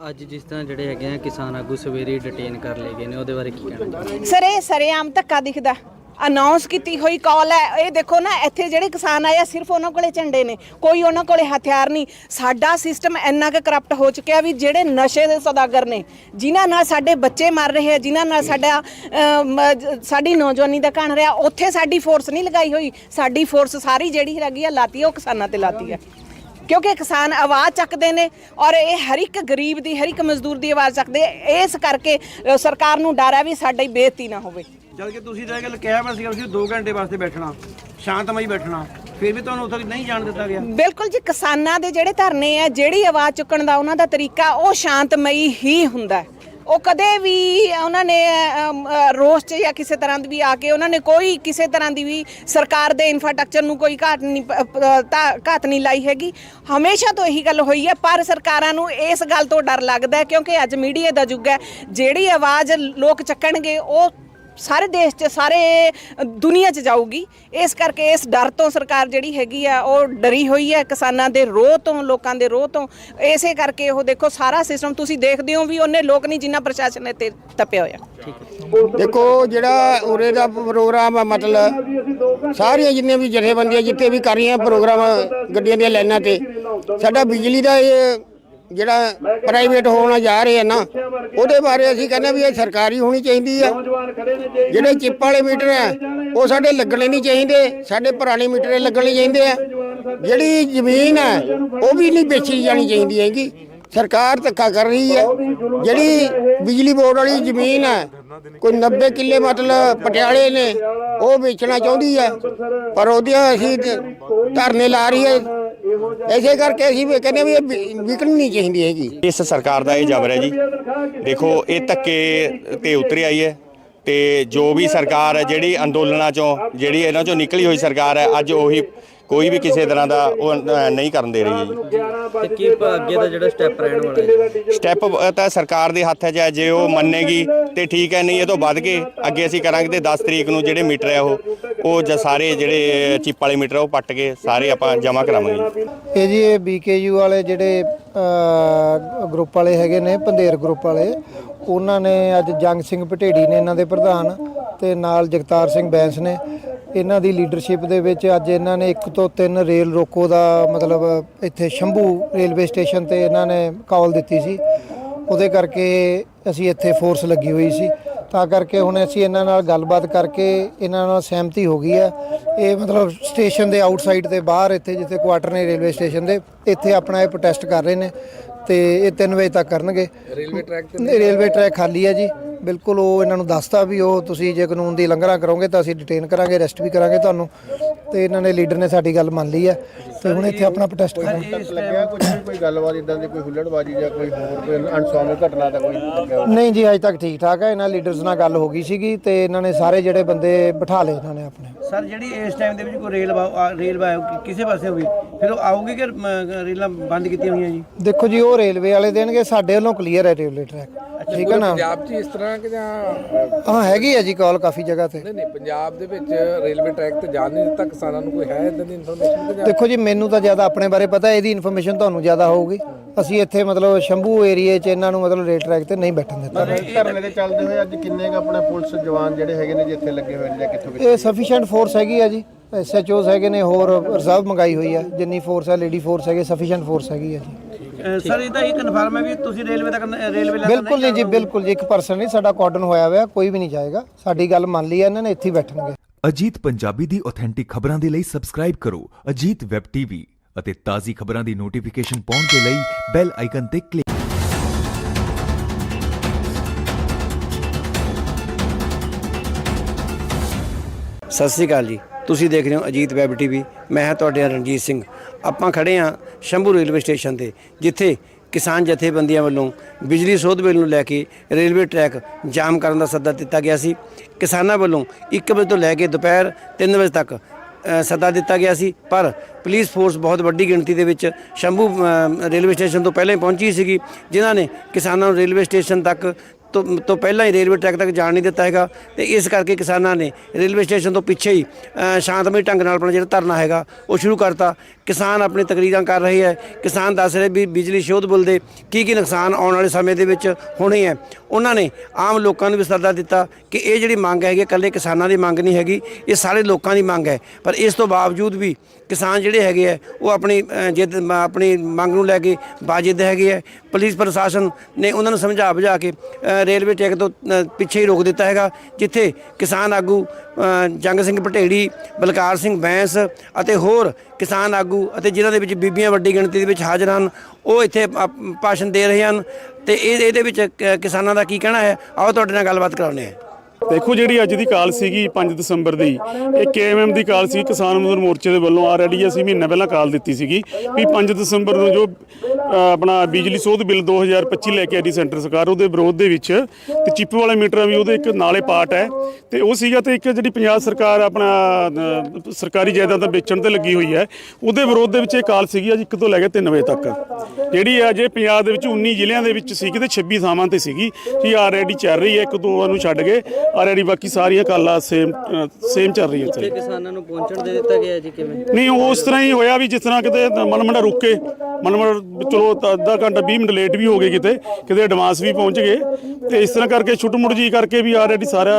ਅੱਜ ਜਿਸ ਤਰ੍ਹਾਂ ਜਿਹੜੇ ਹੈਗੇ ਆ ਕਿਸਾਨ ਆਗੂ ਸਵੇਰੇ ਡਿਟੇਨ ਕਰ ਲਏ ਗਏ ਨੇ ਉਹਦੇ ਬਾਰੇ ਕੀ ਕਹਿਣਾ ਸਰ ਇਹ ਸਰੇਆਮ ਧੱਕਾ ਦਿਖਦਾ। ਅਨਾਉਂਸ ਕੀਤੀ ਹੋਈ ਕਾਲ ਹੈ। ਇਹ ਦੇਖੋ ਨਾ ਇੱਥੇ ਜਿਹੜੇ ਕਿਸਾਨ ਆਏ ਆ ਸਿਰਫ ਉਹਨਾਂ ਕੋਲੇ ਝੰਡੇ ਨੇ। ਕੋਈ ਉਹਨਾਂ ਕੋਲੇ ਹਥਿਆਰ ਨਹੀਂ। ਸਾਡਾ ਸਿਸਟਮ ਇੰਨਾ ਕੁ ਕਰਪਟ ਹੋ ਚੁੱਕਿਆ ਵੀ ਜਿਹੜੇ ਨਸ਼ੇ ਦੇ ਸੌਦਾਗਰ ਨੇ ਜਿਨ੍ਹਾਂ ਨਾਲ ਸਾਡੇ ਬੱਚੇ ਮਰ ਰਹੇ ਆ ਜਿਨ੍ਹਾਂ ਨਾਲ ਸਾਡਾ ਅਮ, ਸਾਡੀ ਨੌਜਵਾਨੀ ਦਾ ਘਣ ਰਿਹਾ ਉੱਥੇ ਸਾਡੀ ਫੋਰਸ ਨਹੀਂ ਲਗਾਈ ਹੋਈ। ਸਾਡੀ ਫੋਰਸ ਸਾਰੀ ਜਿਹੜੀ ਹੈਗੀ ਆ ਲਾਤੀ ਆ, ਉਹ ਕਿਸਾਨਾਂ ਤੇ ਲਾਤੀ ਆ। ਕਿਉਂਕਿ ਕਿਸਾਨ ਆਵਾਜ਼ ਚੱਕਦੇ ਨੇ ਔਰ ਇਹ ਹਰ ਇੱਕ ਗਰੀਬ ਦੀ ਹਰ ਇੱਕ ਮਜ਼ਦੂਰ ਦੀ ਆਵਾਜ਼ ਚੱਕਦੇ। ਇਸ ਕਰਕੇ ਸਰਕਾਰ ਨੂੰ ਡਰ ਹੈ ਵੀ ਸਾਡੀ ਬੇਇੱਜ਼ਤੀ ਨਾ ਹੋਵੇ। ਜਦ ਕਿ ਤੁਸੀਂ ਤਾਂ ਇਹ ਗੱਲ ਕਿਹਾ ਵਾ ਸੀ ਅਸੀਂ 2 ਘੰਟੇ ਵਾਸਤੇ ਬੈਠਣਾ ਸ਼ਾਂਤਮਈ ਬੈਠਣਾ ਫਿਰ ਵੀ ਤੁਹਾਨੂੰ ਉੱਥੇ ਨਹੀਂ ਜਾਣ ਦਿੱਤਾ ਗਿਆ। ਬਿਲਕੁਲ ਜੀ ਕਿਸਾਨਾਂ ਦੇ ਜਿਹੜੇ ਧਰਨੇ ਆ ਜਿਹੜੀ ਆਵਾਜ਼ ਚੁੱਕਣ ਦਾ ਉਹਨਾਂ ਦਾ ਤਰੀਕਾ ਉਹ ਸ਼ਾਂਤਮਈ ਹੀ ਹੁੰਦਾ ਹੈ। ਉਹ ਕਦੇ ਵੀ ਉਹਨਾਂ ਨੇ ਰੋਸ ਚ ਜਾਂ ਕਿਸੇ ਤਰ੍ਹਾਂ ਦੀ ਵੀ ਆ ਕੇ ਉਹਨਾਂ ਨੇ ਕੋਈ ਕਿਸੇ ਤਰ੍ਹਾਂ ਦੀ ਵੀ ਸਰਕਾਰ ਦੇ ਇਨਫਰਾਸਟ੍ਰਕਚਰ ਨੂੰ ਕੋਈ ਘਾਟ ਨਹੀਂ ਪ- ਘਾਤ ਨਹੀਂ ਲਾਈ ਹੈਗੀ। ਹਮੇਸ਼ਾ ਤੋਂ ਇਹੀ ਗੱਲ ਹੋਈ ਹੈ, ਪਰ ਸਰਕਾਰਾਂ ਨੂੰ ਇਸ ਗੱਲ ਤੋਂ ਡਰ ਲੱਗਦਾ ਹੈ ਕਿਉਂਕਿ ਅੱਜ ਮੀਡੀਆ ਦਾ ਯੁੱਗ ਹੈ, ਜਿਹੜੀ ਆਵਾਜ਼ ਲੋਕ ਚੱਕਣਗੇ, ਉਹ ਸਾਰੇ ਦੇਸ਼ 'ਚ, ਸਾਰੇ ਦੁਨੀਆ 'ਚ ਜਾਊਗੀ। ਇਸ ਕਰਕੇ ਇਸ ਡਰ ਤੋਂ ਸਰਕਾਰ ਜਿਹੜੀ ਹੈਗੀ ਆ, ਉਹ ਡਰੀ ਹੋਈ ਹੈ ਕਿਸਾਨਾਂ ਦੇ ਰੋਹ ਤੋਂ, ਲੋਕਾਂ ਦੇ ਰੋਹ ਤੋਂ। ਇਸੇ ਕਰਕੇ ਉਹ ਦੇਖੋ ਸਾਰਾ ਸਿਸਟਮ ਤੁਸੀਂ ਦੇਖਦੇ ਹੋ ਵੀ ਉਹਨੇ ਲੋਕ ਨਹੀਂ ਜਿੰਨਾ ਪ੍ਰਸ਼ਾਸਨ ਨੇ ਤੇ ਤਪਿਆ ਹੋਇਆ। ਦੇਖੋ ਜਿਹੜਾ ਉਰੇ ਦਾ ਪ੍ਰੋਗਰਾਮ ਆ, ਮਤਲਬ ਸਾਰੀਆਂ ਜਿੰਨੇ ਵੀ ਜਥੇਬੰਦੀਆਂ ਜਿੱਥੇ ਵੀ ਕਰ ਰਹੀਆਂ ਪ੍ਰੋਗਰਾਮ, ਗੱਡੀਆਂ ਦੀਆਂ ਲਾਈਨਾਂ ਤੇ, ਸਾਡਾ ਬਿਜਲੀ ਦਾ ਇਹ ਜਿਹੜਾ ਪ੍ਰਾਈਵੇਟ ਹੋਣਾ ਜਾ ਰਹੇ ਆ ਨਾ ਉਹਦੇ ਬਾਰੇ ਅਸੀਂ ਕਹਿੰਦੇ ਵੀ ਇਹ ਸਰਕਾਰੀ ਹੋਣੀ ਚਾਹੀਦੀ ਆ। ਜਿਹੜੇ ਚਿੱਪ ਵਾਲੇ ਮੀਟਰ ਆ ਉਹ ਸਾਡੇ ਲੱਗਣੇ ਨਹੀਂ ਚਾਹੀਦੇ ਸਾਡੇ ਪੁਰਾਣੇ ਮੀਟਰ ਲੱਗਣੇ ਚਾਹੀਦੇ ਆ। ਜਿਹੜੀ ਜ਼ਮੀਨ ਹੈ ਉਹ ਵੀ ਨਹੀਂ ਵੇਚੀ ਜਾਣੀ ਚਾਹੀਦੀ ਹੈਗੀ। ਸਰਕਾਰ ਧੱਕਾ ਕਰ ਰਹੀ ਹੈ ਜਿਹੜੀ ਬਿਜਲੀ ਬੋਰਡ ਵਾਲੀ ਜ਼ਮੀਨ ਹੈ ਕੋਈ 90 ਕਿੱਲੇ ਮਤਲਬ ਪਟਿਆਲੇ ਨੇ ਉਹ ਵੇਚਣਾ ਚਾਹੁੰਦੀ ਹੈ ਪਰ ਉਹਦੀਆਂ ਅਸੀਂ ਧਰਨੇ ਲਾ ਰਹੀ ਹੈ ਐਸੇ ਕਰਕੇ ਅਸੀਂ ਵੀ ਕਹਿੰਦੇ ਵੀ ਇਹ ਵਿ- ਵਿਕਣੀ ਨਹੀਂ ਚਾਹੀਦੀ ਹੈਗੀ। ਇਸ ਸਰਕਾਰ ਦਾ ਇਹ ਜ਼ਬਰ ਹੈ ਜੀ। ਦੇਖੋ ਇਹ ਧੱਕੇ ਤੇ ਉਤਰ ਆਈ ਹੈ ਤੇ ਜੋ ਵੀ ਸਰਕਾਰ ਹੈ ਜਿਹੜੀ ਅੰਦੋਲਨਾਂ ਚੋਂ ਜਿਹੜੀ ਇਹਨਾਂ ਚੋਂ ਨਿਕਲੀ ਹੋਈ ਸਰਕਾਰ ਹੈ ਅੱਜ ਉਹੀ ਕੋਈ ਵੀ ਕਿਸੇ ਤਰ੍ਹਾਂ ਦਾ ਉਹ ਅ, ਨਹੀਂ ਕਰਨ ਦੇ ਰਹੀ ਜੀ। ਤੇ ਕੀ ਪ- ਅੱਗੇ ਦਾ ਜਿਹੜਾ ਸਟੈਪ ਰਹਿਣ ਵਾਲਾ ਹੈ ਸਟੈਪ ਤਾਂ ਸਰਕਾਰ ਦੇ ਹੱਥ 'ਚ ਹੈ ਜੇ ਉਹ ਮੰਨੇਗੀ ਤੇ ਠੀਕ ਹੈ ਨਹੀਂ ਇਹ ਤੋਂ ਵੱਧ ਕੇ ਅੱਗੇ ਅਸੀਂ ਕਰਾਂਗੇ ਤੇ 10 ਤਰੀਕ ਨੂੰ ਜਿਹੜੇ ਮੀਟਰ ਹੈ ਉਹ ਉਹ ਜ ਸਾਰੇ ਜਿਹੜੇ ਚਿੱਪ ਵਾਲੇ ਮੀਟਰ ਆ ਉਹ ਪੱਟ ਕੇ ਸਾਰੇ ਆਪਾਂ ਜਮ੍ਹਾਂ ਕਰਾਵਾਂਗੇ ਜੀ। ਇਹ ਜੀ ਇਹ ਬੀਕੇਯੂ ਵਾਲੇ ਜਿਹੜੇ ਅ, ਗਰੁੱਪ ਵਾਲੇ ਹੈਗੇ ਨੇ ਪੰਧੇਰ ਗਰੁੱਪ ਵਾਲੇ ਉਹਨਾਂ ਨੇ ਅੱਜ ਜੰਗ ਸਿੰਘ ਭਟੇੜੀ ਨੇ ਇਹਨਾਂ ਦੇ ਪ੍ਰਧਾਨ ਤੇ ਨਾਲ ਜਗਤਾਰ ਸਿੰਘ ਬੈਂਸ ਨੇ ਇਹਨਾਂ ਦੀ ਲੀਡਰਸ਼ਿਪ ਦੇ ਵਿੱਚ ਅੱਜ ਇਹਨਾਂ ਨੇ ਇੱਕ ਤੋਂ ਤਿੰਨ ਰੇਲ ਰੋਕੋ ਦਾ ਮਤਲਬ ਇੱਥੇ ਸ਼ੰਭੂ ਰੇਲਵੇ ਸਟੇਸ਼ਨ ਤੇ ਇਹਨਾਂ ਨੇ ਕਾਲ ਦਿੱਤੀ ਸੀ। ਉਹਦੇ ਕਰਕੇ ਅਸੀਂ ਇੱਥੇ ਫੋਰਸ ਲੱਗੀ ਹੋਈ ਸੀ। ਤਾਂ ਕਰਕੇ ਹੁਣ ਅਸੀਂ ਇਹਨਾਂ ਨਾਲ ਗੱਲਬਾਤ ਕਰਕੇ ਇਹਨਾਂ ਨਾਲ ਸਹਿਮਤੀ ਹੋ ਗਈ ਹੈ। ਇਹ ਮਤਲਬ ਸਟੇਸ਼ਨ ਦੇ ਆਊਟਸਾਈਡ ਤੇ ਬਾਹਰ ਇੱਥੇ ਜਿੱਥੇ ਕੁਆਟਰ ਨੇ ਰੇਲਵੇ ਸਟੇਸ਼ਨ ਦੇ, ਇੱਥੇ ਆਪਣਾ ਇਹ ਪ੍ਰੋਟੈਸਟ ਕਰ ਰਹੇ ਨੇ। ਤੇ ਇਹ 3 ਵਜੇ ਤੱਕ ਕਰਨਗੇ। ਰੇਲਵੇ ਟਰੈਕ ਤੇ ਰੇਲਵੇ ਟਰੈਕ ਖਾਲੀ ਹੈ ਜੀ। ਬਿਲਕੁਲ ਉਹ ਇਹਨਾਂ ਨੂੰ ਦੱਸਤਾ ਵੀ ਉਹ ਤੁਸੀਂ ਜੇ ਕਾਨੂੰਨ ਦੀ ਉਲੰਘਣਾ ਕਰੋਗੇ ਤਾਂ ਅਸੀਂ ਡਿਟੇਨ ਕਰਾਂਗੇ ਅਰੈਸਟ ਵੀ ਕਰਾਂਗੇ ਤੁਹਾਨੂੰ। ਤੇ ਇਹਨਾਂ ਨੇ ਲੀਡਰ ਨੇ ਸਾਡੀ ਗੱਲ ਮੰਨ ਲਈ ਹੈ ਤੇ ਹੁਣ ਇੱਥੇ ਆਪਣਾ ਪ੍ਰੋਟੈਸਟ ਕਰ। ਰਹੇ ਤੱਕ ਲੱਗਿਆ ਕੁਝ ਕੋਈ ਗੱਲਬਾਤ ਇਦਾਂ ਦੀ ਕੋਈ ਹੁੱਲੜਬਾਜੀ ਜਾਂ ਕੋਈ ਹੋਰ ਕੋਈ ਅਣਸੁਖਾਵੀ ਘਟਨਾ ਦਾ ਕੋਈ ਲੱਗਿਆ? ਨਹੀਂ ਜੀ ਅਜੇ ਤੱਕ ਠੀਕ ਠਾਕ ਹੈ ਇਹਨਾਂ ਲੀਡਰਸ ਨਾਲ ਗੱਲ ਹੋ ਗਈ ਸੀਗੀ ਤੇ ਇਹਨਾਂ ਨੇ ਸਾਰੇ ਜਿਹੜੇ ਬੰਦੇ ਬਿਠਾ ਲਏ ਇਹਨਾਂ ਨੇ ਆਪਣੇ। ਸਰ ਜਿਹੜੀ ਇਸ ਟਾਈਮ ਦੇ ਵਿੱਚ ਕੋਈ ਰੇਲ ਰੇਲ ਕਿਸੇ ਪਾਸੇ ਹੋਵੇ ਫਿਰ ਉਹ ਆਊਗੀ ਕਿ ਰੇਲਾਂ ਬੰਦ ਕੀਤੀਆਂ ਹੋਈਆਂ ਜੀ? ਦੇਖੋ ਜੀ ਉਹ ਰੇਲਵੇ ਵਾਲੇ ਦੇਣਗੇ ਸਾਡੇ ਵੱਲੋਂ ਕਲੀਅਰ ਹੈ ਰੇਲਵੇ ਟਰੈਕ ਠੀਕ ਹੈ ਨਾ? ਪੰਜਾਬ 'ਚ ਇਸ ਤਰ੍ਹਾਂ ਕਿ ਜਾਂ ਹਾਂ ਹੈਗੀ ਹੈ ਜੀ ਕਾਲ ਕਾਫੀ ਜਗ੍ਹਾ ਤੇ। ਨਹੀਂ ਨਹੀਂ ਪੰਜਾਬ ਦੇ ਵਿੱਚ ਰੇਲਵੇ ਟਰੈਕ ਤੇ ਜਾਣ ਨਹੀਂ ਦਿੱਤਾ ਕਿਸਾਨਾਂ ਨੂੰ ਕੋਈ ਹੈ ਇਦਾਂ ਦੀ ਇਨਫੋਰਮੇਸ਼ਨ ਕਿ ਦੇਖੋ ਜੀ ਮੈਨੂੰ ਤਾਂ ਜ਼ਿਆਦਾ ਆਪਣੇ ਬਾਰੇ ਪਤਾ ਇਹਦੀ ਇਨਫੋਰਮੇਸ਼ਨ ਤੁਹਾਨੂੰ ਜ਼ਿਆਦਾ ਹੋਊਗੀ। ਅਸੀਂ ਇੱਥੇ ਮਤਲਬ ਸ਼ੰਭੂ ਏਰੀਏ 'ਚ ਇਹਨਾਂ ਨੂੰ ਮਤਲਬ ਰੇਲ ਟਰੈਕ ਤੇ ਨਹੀਂ ਬੈਠਣ ਦਿੱਤਾ। ਧਰਨੇ ਦੇ ਚੱਲਦੇ ਹੋਏ ਅੱਜ ਕਿੰਨੇ ਕ ਆਪਣੇ ਪੁਲਿਸ ਜਵਾਨ ਜਿਹੜੇ ਹੈਗੇ ਨੇ ਜਿੱਥੇ ਲੱਗੇ ਹੋਏ ਨੇ ਜਾਂ ਕਿੱਥੋਂ ਇਹ ਸਫੀਸ਼ੀਐਂਟ ਫੋਰਸ ਹੈਗੀ ਆ ਜੀ। ਐਸਐਚਓਸ ਹੈਗੇ ਨੇ ਹੋਰ ਰਿਜ਼ਰਵ ਮੰਗਾਈ ਹੋਈ ਹੈ ਜਿੰਨੀ ਫੋਰਸ ਹੈ ਲੇਡੀ ਫੋਰਸ ਹੈਗੀ ਸਫੀਸ਼ੀਐਂਟ ਫੋਰਸ ਹੈਗੀ ਆ ਜੀ। ਸਰ ਇਹ ਤਾਂ ਇਹ ਕਨਫਰਮ ਹੈ ਵੀ ਤੁਸੀਂ ਰੇਲਵੇ ਤੱਕ ਰੇਲਵੇ ਲਾਈਨ ਬਿਲਕੁਲ ਨਹੀਂ ਜੀ ਬਿਲਕੁਲ ਜੀ ਇੱਕ ਪਰਸਨ ਨਹੀਂ ਸਾਡਾ ਕਾਰਡਨ ਹੋਇਆ ਹੋਇਆ ਕੋਈ ਵੀ ਨਹੀਂ ਜਾਏਗਾ। ਸਾਡੀ ਗੱਲ ਮੰਨ ਲਈ ਹੈ ਇਹਨਾਂ ਨੇ ਇੱਥੇ ਹੀ ਬੈਠਣਗੇ। ਅਜੀਤ ਪੰਜਾਬੀ ਦੀ ਆਥੈਂਟਿਕ ਖਬਰਾਂ ਦੇ ਲਈ ਸਬਸਕ੍ਰਾਈਬ ਕਰੋ ਅਜੀਤ ਵੈਬ ਟੀਵੀ ਅਤੇ ਤਾਜ਼ੀ ਖਬਰਾਂ ਦੀ ਨੋਟੀਫਿਕੇਸ਼ਨ ਪਾਉਣ ਦੇ ਲਈ ਬੈਲ ਆਈਕਨ ਤੇ ਕਲਿੱਕ ਸਤਿ ਸ੍ਰੀ ਅਕਾਲ ਜੀ। ਤੁਸੀਂ ਦੇਖ ਰਹੇ ਹੋ ਅਜੀਤ ਵੈਬ ਟੀਵੀ। ਮੈਂ ਹਾਂ ਤੁਹਾਡੇ ਨਾਲ ਰਣਜੀਤ ਸਿੰਘ। ਆਪਾਂ ਖੜੇ ਹਾਂ ਸ਼ੰਭੂ ਰੇਲਵੇ ਸਟੇਸ਼ਨ ਤੇ, ਜਿੱਥੇ ਕਿਸਾਨ ਜਥੇਬੰਦੀਆਂ ਵੱਲੋਂ ਬਿਜਲੀ ਸੋਧ ਬਿੱਲ ਨੂੰ ਲੈ ਕੇ ਰੇਲਵੇ ਟਰੈਕ ਜਾਮ ਕਰਨ ਦਾ ਸੱਦਾ ਦਿੱਤਾ ਗਿਆ ਸੀ। ਕਿਸਾਨਾਂ ਵੱਲੋਂ 1 ਵਜੇ ਤੋਂ ਲੈ ਕੇ ਦੁਪਹਿਰ 3 ਵਜੇ ਤੱਕ ਸੱਦਾ ਦਿੱਤਾ ਗਿਆ ਸੀ। ਪਰ ਪੁਲਿਸ ਫੋਰਸ ਬਹੁਤ ਵੱਡੀ ਗਿਣਤੀ ਦੇ ਵਿੱਚ ਸ਼ੰਭੂ ਰੇਲਵੇ ਸਟੇਸ਼ਨ ਤੋਂ ਪਹਿਲਾਂ ਹੀ ਪਹੁੰਚੀ ਸੀਗੀ, ਜਿਨ੍ਹਾਂ ਨੇ ਕਿਸਾਨਾਂ ਨੂੰ ਰੇਲਵੇ ਸਟੇਸ਼ਨ ਤੱਕ ਤੋਂ ਤੋਂ ਪਹਿਲਾਂ ਹੀ ਰੇਲਵੇ ਟਰੈਕ ਤੱਕ ਜਾਣ ਨਹੀਂ ਦਿੱਤਾ ਹੈਗਾ ਤੇ ਇਸ ਕਰਕੇ ਕਿਸਾਨਾਂ ਨੇ ਰੇਲਵੇ ਸਟੇਸ਼ਨ ਤੋਂ ਪਿੱਛੇ ਹੀ ਸ਼ਾਂਤਮਈ ਢੰਗ ਨਾਲ ਆਪਣਾ ਜਿਹੜਾ ਧਰਨਾ ਹੈਗਾ ਉਹ ਸ਼ੁਰੂ ਕਰਤਾ। ਕਿਸਾਨ ਆਪਣੀ ਤਕਰੀਰਾਂ ਕਰ ਰਹੇ ਹੈ। ਕਿਸਾਨ ਦੱਸ ਰਹੇ ਵੀ ਬਿਜਲੀ ਸ਼ੋਧ ਬਿੱਲ ਦੇ ਕੀ ਕੀ ਨੁਕਸਾਨ ਆਉਣ ਵਾਲੇ ਸਮੇਂ ਦੇ ਵਿੱਚ ਹੋਣੇ ਹੈ। ਉਹਨਾਂ ਨੇ ਆਮ ਲੋਕਾਂ ਨੂੰ ਵੀ ਸੱਦਾ ਦਿੱਤਾ ਕਿ ਇਹ ਜਿਹੜੀ ਮੰਗ ਹੈਗੀ ਹੈ, ਇਕੱਲੇ ਕਿਸਾਨਾਂ ਦੀ ਮੰਗ ਨਹੀਂ ਹੈਗੀ ਇਹ ਸਾਰੇ ਲੋਕਾਂ ਦੀ ਮੰਗ ਹੈ। ਪਰ ਇਸ ਤੋਂ ਬਾਵਜੂਦ ਵੀ ਕਿਸਾਨ ਜਿਹੜੇ ਹੈਗੇ ਆ ਉਹ ਆਪਣੀ ਜਿੱਦ ਆਪਣੀ ਮੰਗ ਨੂੰ ਲੈ ਕੇ ਬਾਜਿਦ ਹੈਗੇ ਆ ਪੁਲਿਸ ਪ੍ਰਸ਼ਾਸਨ ਨੇ ਉਹਨਾਂ ਨੂੰ ਸਮਝਾ ਬੁਝਾ ਕੇ ਰੇਲਵੇ ਟਰੈਕ ਤੋਂ ਪਿੱਛੇ ਹੀ ਰੋਕ ਦਿੱਤਾ ਹੈਗਾ ਜਿੱਥੇ ਕਿਸਾਨ ਆਗੂ ਜੰਗ ਸਿੰਘ ਭਟੇੜੀ ਬਲਕਾਰ ਸਿੰਘ ਬੈਂਸ ਅਤੇ ਹੋਰ ਕਿਸਾਨ ਆਗੂ ਅਤੇ ਜਿਨ੍ਹਾਂ ਦੇ ਵਿੱਚ ਬੀਬੀਆਂ ਵੱਡੀ ਗਿਣਤੀ ਦੇ ਵਿੱਚ ਹਾਜ਼ਰ ਹਨ ਉਹ ਇੱਥੇ ਭਾਸ਼ਣ ਦੇ ਰਹੇ ਹਨ। ਤੇ ਇਹ ਇਹਦੇ ਵਿੱਚ ਕ- ਕਿਸਾਨਾਂ ਦਾ ਕੀ ਕਹਿਣਾ ਹੈ? ਆਓ ਤੁਹਾਡੇ ਨਾਲ ਗੱਲਬਾਤ ਕਰਾਉਂਦੇ ਹਾਂ। ਦੇਖੋ ਜਿਹੜੀ ਅੱਜ ਦੀ ਕਾਲ ਸੀਗੀ 5 ਦਸੰਬਰ ਦੀ, ਇਹ ਕੇਐਮਐਮ ਦੀ ਕਾਲ ਸੀ, ਕਿਸਾਨ ਮਜ਼ਦੂਰ ਮੋਰਚੇ ਦੇ ਵੱਲੋਂ ਆਲਰੇਡੀ ਅਸੀਂ ਮਹੀਨਾ ਪਹਿਲਾਂ ਕਾਲ ਦਿੱਤੀ ਸੀਗੀ ਵੀ 5 ਦਸੰਬਰ ਨੂੰ ਜੋ ਆਪਣਾ ਬਿਜਲੀ ਸੋਧ ਬਿੱਲ 2025 ਲੈ ਕੇ ਆਈ ਸੈਂਟਰ ਸਰਕਾਰ, ਉਹਦੇ ਵਿਰੋਧ ਦੇ ਵਿੱਚ ਤੇ ਚਿੱਪ ਵਾਲੇ ਮੀਟਰਾਂ ਵੀ ਉਹਦੇ ਇੱਕ ਨਾਲੇ ਪਾਰਟ ਹੈ ਤੇ ਉਹ ਸੀਗਾ ਤੇ ਇੱਕ ਜਿਹੜੀ ਪੰਜਾਬ ਸਰਕਾਰ ਆਪਣਾ ਸਰਕਾਰੀ ਜਾਇਦਾਦਾਂ ਵੇਚਣ ਤੇ ਲੱਗੀ ਹੋਈ ਹੈ, ਉਹਦੇ ਵਿਰੋਧ ਦੇ ਵਿੱਚ ਇਹ ਕਾਲ ਸੀਗੀ ਅੱਜ 1 ਤੋਂ ਲੈ ਕੇ 3 ਵਜੇ ਤੱਕ। ਜਿਹੜੀ ਅੱਜ ਇਹ ਪੰਜਾਬ ਦੇ ਵਿੱਚ 19 ਜ਼ਿਲ੍ਹਿਆਂ ਦੇ ਵਿੱਚ ਸੀ ਕਿਤੇ 26 ਥਾਵਾਂ ਤੇ ਸੀਗੀ ਕਿ ਆਲਰੇਡੀ ਚੱਲ ਰਹੀ ਹੈ, ਇੱਕ ਦੋ ਨੂੰ ਛੱਡ ਗਏ ਕੇ ਆਲਰੇਡੀ ਬਾਕੀ ਸਾਰੀਆਂ ਕਾਲਾਂ ਸੇਮ ਸੇਮ ਚੱਲ ਰਹੀ ਹੈ ਤੇ ਇੱਥੇ ਕਿਸਾਨਾਂ ਨੂੰ ਪਹੁੰਚਣ ਦੇ ਦਿੱਤਾ ਗਿਆ ਜੀ ਕਿਵੇਂ? ਨਹੀਂ ਉਹ ਉਸ ਤਰ੍ਹਾਂ ਹੀ ਹੋਇਆ ਵੀ ਜਿਸ ਤਰ੍ਹਾਂ ਕਿਤੇ ਮਨ ਮੰਡਾ ਰੁਕ ਕੇ ਮਨ ਮੰਡਾ ਚਲੋ ਅੱਧਾ ਘੰਟਾ 20 ਮਿੰਟ ਲੇਟ ਵੀ ਹੋ ਗਏ ਕਿਤੇ ਕਿਤੇ ਐਡਵਾਂਸ ਵੀ ਪਹੁੰਚ ਗਏ। ਤੇ ਇਸ ਤਰ੍ਹਾਂ ਕਰਕੇ ਛੁੱਟ ਮੁੱਟ ਜੀ ਕਰਕੇ ਵੀ ਆਲਰੇਡੀ ਸਾਰਾ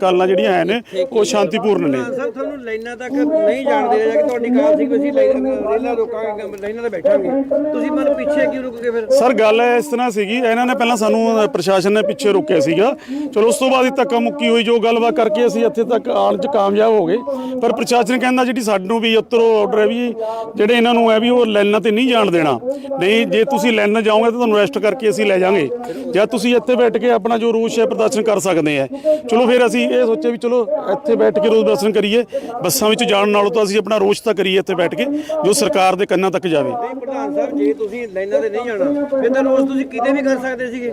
ਕਾਲਾਂ ਜਿਹੜੀਆਂ ਹੈ ਨੇ ਉਹ ਸ਼ਾਂਤੀਪੂਰਨ ਨੇ। ਸਰ ਤੁਹਾਨੂੰ ਲਾਈਨਾਂ ਤੱਕ ਨਹੀਂ ਜਾਣ ਦੇ ਰਿਹਾ ਕਿ ਤੁਹਾਡੀ ਕਾਲ ਸੀ ਕਿ ਅਸੀਂ ਰੇਲਾਂ ਰੋਕਾਂਗੇ ਲਾਈਨਾਂ ਤੇ ਬੈਠਾਂਗੇ। ਤੁਸੀਂ ਮਨ ਪਿੱਛੇ ਕਿਉਂ ਰੁਕ ਗਏ ਫਿਰ? ਸਰ ਗੱਲ ਇਸ ਤਰ੍ਹਾਂ ਸੀਗੀ ਇਹਨਾਂ ਨੇ ਪਹਿਲਾਂ ਸਾਨੂੰ ਪ੍ਰਸ਼ਾਸਨ ਨੇ ਪਿੱਛੇ ਰੋਕਿਆ ਸੀਗਾ। ਚਲੋ ਉਸ ਤੋਂ ਬਾਅਦ ਇਹ ਧੱਕਾ ਮੁੱਕੀ ਹੋਈ ਜੋ ਗੱਲਬਾਤ ਕਰਕੇ ਅਸੀਂ ਇੱਥੇ ਤੱਕ ਆਉਣ 'ਚ ਕਾਮਯਾਬ ਹੋ ਗਏ। ਪਰ ਪ੍ਰਸ਼ਾਸਨ ਕਹਿੰਦਾ ਜਿਹੜੀ ਸਾਨੂੰ ਵੀ ਉੱਤਰੋਂ ਆਰਡਰ ਹੈ ਵੀ ਜਿਹੜੇ ਇਹਨਾਂ ਨੂੰ ਹੈ ਵੀ ਉਹ ਲਾਈਨਾਂ ਤੇ ਨਹੀਂ ਜਾਣ ਦੇਣਾ। ਨਹੀਂ ਜੇ ਤੁਸੀਂ ਲਾਈਨਾਂ ਜਾਓਗੇ ਤਾਂ ਤੁਹਾਨੂੰ ਅਰੈਸਟ ਕਰਕੇ ਅਸੀਂ ਲੈ ਜਾਾਂਗੇ ਜਾਂ ਤੁਸੀਂ ਇੱਥੇ ਬੈਠ ਕੇ ਆਪਣਾ ਜੋ ਰੋਸ ਹੈ ਪ੍ਰਦਰਸ਼ਨ ਕਰ ਸਕਦੇ ਆ ਚਲੋ ਫਿਰ ਅਸੀਂ ਇਹ ਸੋਚਿਆ ਵੀ ਚਲੋ ਇੱਥੇ ਬੈਠ ਕੇ ਰੋਸ ਪ੍ਰਦਰਸ਼ਨ ਕਰੀਏ। ਬੱਸਾਂ ਵਿੱਚ ਜਾਣ ਨਾਲੋਂ ਤਾਂ ਅਸੀਂ ਆਪਣਾ ਰੋਸ ਤਾਂ ਕਰੀਏ ਇੱਥੇ ਬੈਠ ਕੇ ਜੋ ਸਰਕਾਰ ਦੇ ਕੰਨਾਂ ਤੱਕ ਜਾਵੇ। ਨਹੀਂ ਪ੍ਰਧਾਨ ਸਾਹਿਬ ਜੇ ਤੁਸੀਂ ਲਾਈਨਾਂ ਤੇ ਨਹੀਂ ਜਾਣਾ ਫਿਰ ਤਾਂ ਰੋਜ਼ ਤੁਸੀਂ ਕਿਤੇ ਵੀ ਕਰ ਸਕਦੇ ਸੀਗੇ।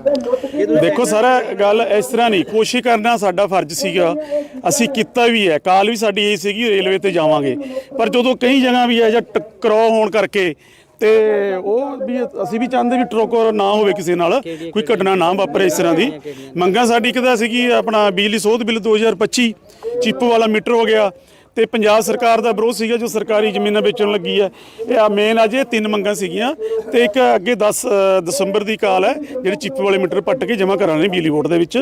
ਦੇਖੋ ਸਰ ਗੱਲ ਇਸ ਤਰ੍ਹਾਂ ਨਹੀਂ। ਕੋਸ਼ਿਸ਼ ਕਰਨਾ ਸਾਡਾ ਫਰਜ਼ ਸੀਗਾ। ਅਸੀਂ ਕੀਤਾ ਵੀ ਹੈ। ਕਾਲ ਵੀ ਸਾਡੀ ਇਹ ਸੀਗੀ ਰੇਲਵੇ ਤੇ ਜਾਵਾਂਗੇ। ਪਰ ਜਦੋਂ ਕਈ ਜਗ੍ਹਾ ਵੀ ਹੈ ਜਾਂ ਟਕਰਾਅ ਹੋਣ ਕਰਕੇ ਤੇ ਉਹ ਵੀ ਅਸੀਂ ਵੀ ਚਾਹੁੰਦੇ ਵੀ ਟਰੋਕਰ ਨਾ ਹੋਵੇ ਕਿਸੇ ਨਾਲ ਕੋਈ ਘਟਨਾ ਨਾ ਵਾਪਰੇ ਇਸ ਤਰ੍ਹਾਂ ਦੀ। ਮੰਗਾਂ ਸਾਡੀ ਇੱਕ ਤਾਂ ਸੀਗੀ ਆਪਣਾ ਬਿਜਲੀ ਸੋਧ ਬਿੱਲ 2025 ਚਿੱਪ ਵਾਲਾ ਮੀਟਰ ਹੋ ਗਿਆ। ਤੇ ਪੰਜਾਬ ਸਰਕਾਰ ਦਾ ਵਿਰੋਧ ਸੀਗਾ ਜੋ ਸਰਕਾਰੀ ਜ਼ਮੀਨਾਂ ਵੇਚਣ ਲੱਗੀ ਹੈ। ਇਹ ਆ ਮੇਨ ਅਜੇ ਤਿੰਨ ਮੰਗਾਂ ਸੀਗੀਆਂ ਤੇ ਇੱਕ ਅੱਗੇ 10 ਅ, ਦਸੰਬਰ ਦੀ ਕਾਲ ਹੈ ਜਿਹੜੀ ਚਿੱਪ ਵਾਲੇ ਮੀਟਰ ਪੱਟ ਕੇ ਜਮ੍ਹਾਂ ਕਰਾਣੇ ਬਿਜਲੀ ਬੋਰਡ ਦੇ ਵਿੱਚ।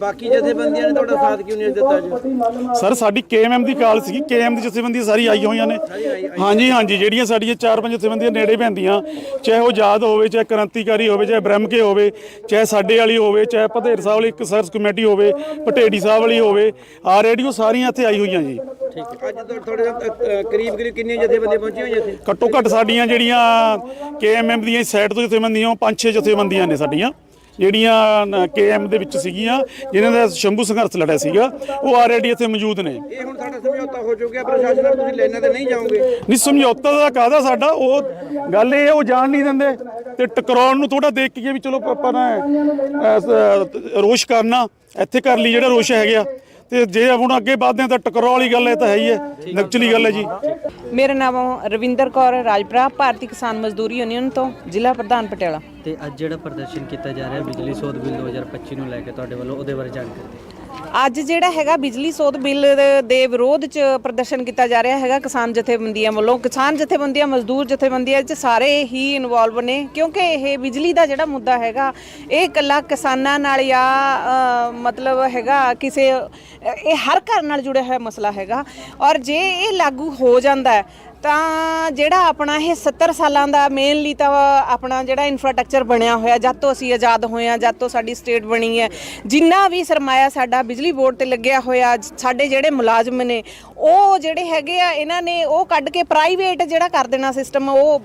ਬਾਕੀ ਜਥੇਬੰਦੀਆਂ ਨੇ ਤੁਹਾਡਾ ਸਾਥ ਕਿਉਂ ਨਹੀਂ ਦਿੱਤਾ ਜੀ? ਸਰ ਸਾਡੀ ਕੇਐਮਐਮ ਦੀ ਕਾਲ ਸੀਗੀ ਕੇਐਮ ਦੀ ਜਥੇਬੰਦੀਆਂ ਸਾਰੀ ਆਈ ਹੋਈਆਂ ਨੇ। ਹਾਂਜੀ ਹਾਂਜੀ ਜਿਹੜੀਆਂ ਸਾਡੀਆਂ ਚਾਰ ਪੰਜ ਜਥੇਬੰਦੀਆਂ ਨੇੜੇ ਪੈਂਦੀਆਂ ਚਾਹੇ ਉਹ ਆਜ਼ਾਦ ਹੋਵੇ ਚਾਹੇ ਕ੍ਰਾਂਤੀਕਾਰੀ ਹੋਵੇ ਚਾਹੇ ਬ੍ਰਹਮਕੇ ਹੋਵੇ ਚਾਹੇ ਸਾਡੇ ਵਾਲੀ ਹੋਵੇ ਚਾਹੇ ਭਦੇਰ ਸਾਹਿਬ ਵਾਲੀ ਇੱਕ ਸਰਚ ਕਮੇਟੀ ਹੋਵੇ ਭਟੇੜੀ ਸਾਹਿਬ ਵਾਲੀ ਹੋਵੇ ਆ ਰੇਡੀਓ ਸਾਰੀਆਂ ਇੱਥੇ ਆਈ ਹੋਈਆਂ ਜੀ। ਅੱਜ ਤੁਹਾ- ਤੁਹਾਡੇ ਨਾਲ, ਅ, ਅ, ਕਰੀਬ ਕਰੀਬ ਕਿੰਨੀਆਂ ਜਥੇਬੰਦੀਆਂ ਪਹੁੰਚੀਆਂ ਹੋਈਆਂ ਇੱਥੇ? ਘੱਟੋ ਘੱਟ ਸਾਡੀਆਂ ਜਿਹੜੀਆਂ ਕੇਐਮਐਮ ਦੀਆਂ ਸਾਈਡ ਤੋਂ ਜਥੇਬੰਦੀਆਂ ਪੰਜ ਛੇ ਜਥੇਬੰਦੀਆਂ ਨੇ ਸਾਡੀਆਂ ਜਿਹੜੀਆਂ ਕੇਐਮ ਦੇ ਵਿੱਚ ਸੀਗੀਆਂ ਜਿਨ੍ਹਾਂ ਦਾ ਸ਼ੰਭੂ ਸੰਘਰਸ਼ ਲੜਿਆ ਸੀਗਾ ਉਹ ਆਲਰੇਡੀ ਇੱਥੇ ਮੌਜੂਦ ਨੇ। ਇਹ ਹੁਣ ਸਾਡਾ ਸਮਝੌਤਾ ਹੋ ਚੁੱਕਿਆ ਪ੍ਰਸ਼ਾਸਨ ਨਾਲ ਤੁਸੀਂ ਲੈਣਾ ਤੇ ਨਹੀਂ ਜਾਓਗੇ? ਨਹੀਂ ਸਮਝੌਤਾ ਦਾ ਕਾਹਦਾ ਸਾਡਾ? ਉਹ ਗੱਲ ਇਹ ਉਹ ਜਾਣ ਨਹੀਂ ਦਿੰਦੇ। ਤੇ ਟਕਰਾਉਣ ਨੂੰ ਥੋੜਾ ਦੇਖ ਕੇ ਵੀ ਚਲੋ ਆਪਾਂ ਨਾ ਅਹ, ਰੋਸ਼ ਕਰਨਾ ਇੱਥੇ ਕਰ ਲਈ ਜਿਹੜਾ ਰੋਸ਼ ਹੈਗਾ। ਤੇ ਜੇ ਹੁਣ ਅੱਗੇ ਵਧਦੇ ਹਾਂ ਤਾਂ ਟਕਰਾਅ ਵਾਲੀ ਗੱਲ ਇਹ ਤਾਂ ਹੈ ਹੀ ਹੈ ਨਕਚਲੀ ਗੱਲ ਹੈ ਜੀ। ਮੇਰਾ ਨਾਮ ਰਵਿੰਦਰ ਕੌਰ ਰਾਜਪੁਰਾ ਭਾਰਤੀ ਕਿਸਾਨ ਮਜ਼ਦੂਰ ਯੂਨੀਅਨ ਤੋਂ ਜ਼ਿਲ੍ਹਾ ਪ੍ਰਧਾਨ ਪਟਿਆਲਾ। ਤੇ ਅੱਜ ਜਿਹੜਾ ਪ੍ਰਦਰਸ਼ਨ ਕੀਤਾ ਜਾ ਰਿਹਾ ਬਿਜਲੀ ਸੋਧ ਬਿੱਲ 2025 ਨੂੰ ਲੈ ਕੇ ਤੁਹਾਡੇ ਵੱਲੋਂ ਉਹਦੇ ਬਾਰੇ ਜਾਣਕਾਰੀ। ਅੱਜ ਜਿਹੜਾ ਹੈਗਾ ਬਿਜਲੀ ਸੋਧ ਬਿੱਲ ਦੇ ਵਿਰੋਧ ਚ ਪ੍ਰਦਰਸ਼ਨ ਕੀਤਾ ਜਾ ਰਿਹਾ ਹੈਗਾ ਕਿਸਾਨ ਜਥੇਬੰਦੀਆਂ ਵੱਲੋਂ। ਕਿਸਾਨ ਜਥੇਬੰਦੀਆਂ, ਮਜ਼ਦੂਰ ਜਥੇਬੰਦੀਆਂ ਚ ਸਾਰੇ ਹੀ ਇਨਵੋਲਵ ਨੇ, ਕਿਉਂਕਿ ਇਹ ਬਿਜਲੀ ਦਾ ਜਿਹੜਾ ਮੁੱਦਾ ਹੈਗਾ, ਇਹ ਇਕੱਲਾ ਕਿਸਾਨਾਂ ਨਾਲ ਜਾਂ ਮਤਲਬ ਹੈਗਾ ਕਿਸੇ, ਇਹ ਹਰ ਘਰ ਨਾਲ ਜੁੜਿਆ ਹੋਇਆ ਮਸਲਾ ਹੈਗਾ। ਔਰ ਜੇ ਇਹ ਲਾਗੂ ਹੋ ਜਾਂਦਾ ਹੈ ਤਾਂ ਜਿਹੜਾ ਆਪਣਾ ਇਹ 70 ਸਾਲਾਂ ਦਾ ਮੇਨਲੀ ਤਾਂ ਆਪਣਾ ਜਿਹੜਾ ਇਨਫਰਾਸਟ੍ਰਕਚਰ ਬਣਿਆ ਹੋਇਆ, ਜਦ ਤੋਂ ਅਸੀਂ ਆਜ਼ਾਦ ਹੋਏ ਆ ਜਦ ਤੋਂ ਸਾਡੀ ਸਟੇਟ ਬਣੀ ਹੈ, ਜਿੰਨਾ ਵੀ ਸਰਮਾਇਆ ਸਾਡਾ ਬਿਜਲੀ ਬੋਰਡ ਤੇ ਲੱਗਿਆ ਹੋਇਆ, ਸਾਡੇ ਜਿਹੜੇ ਮੁਲਾਜ਼ਮ ਨੇ, ਉਹ ਜਿਹੜੇ ਹੈਗੇ ਆ, ਇਹਨਾਂ ਨੇ ਉਹ ਕੱਢ ਕੇ ਪ੍ਰਾਈਵੇਟ ਜਿਹੜਾ ਕਰ ਦੇਣਾ ਸਿਸਟਮ ਉਹ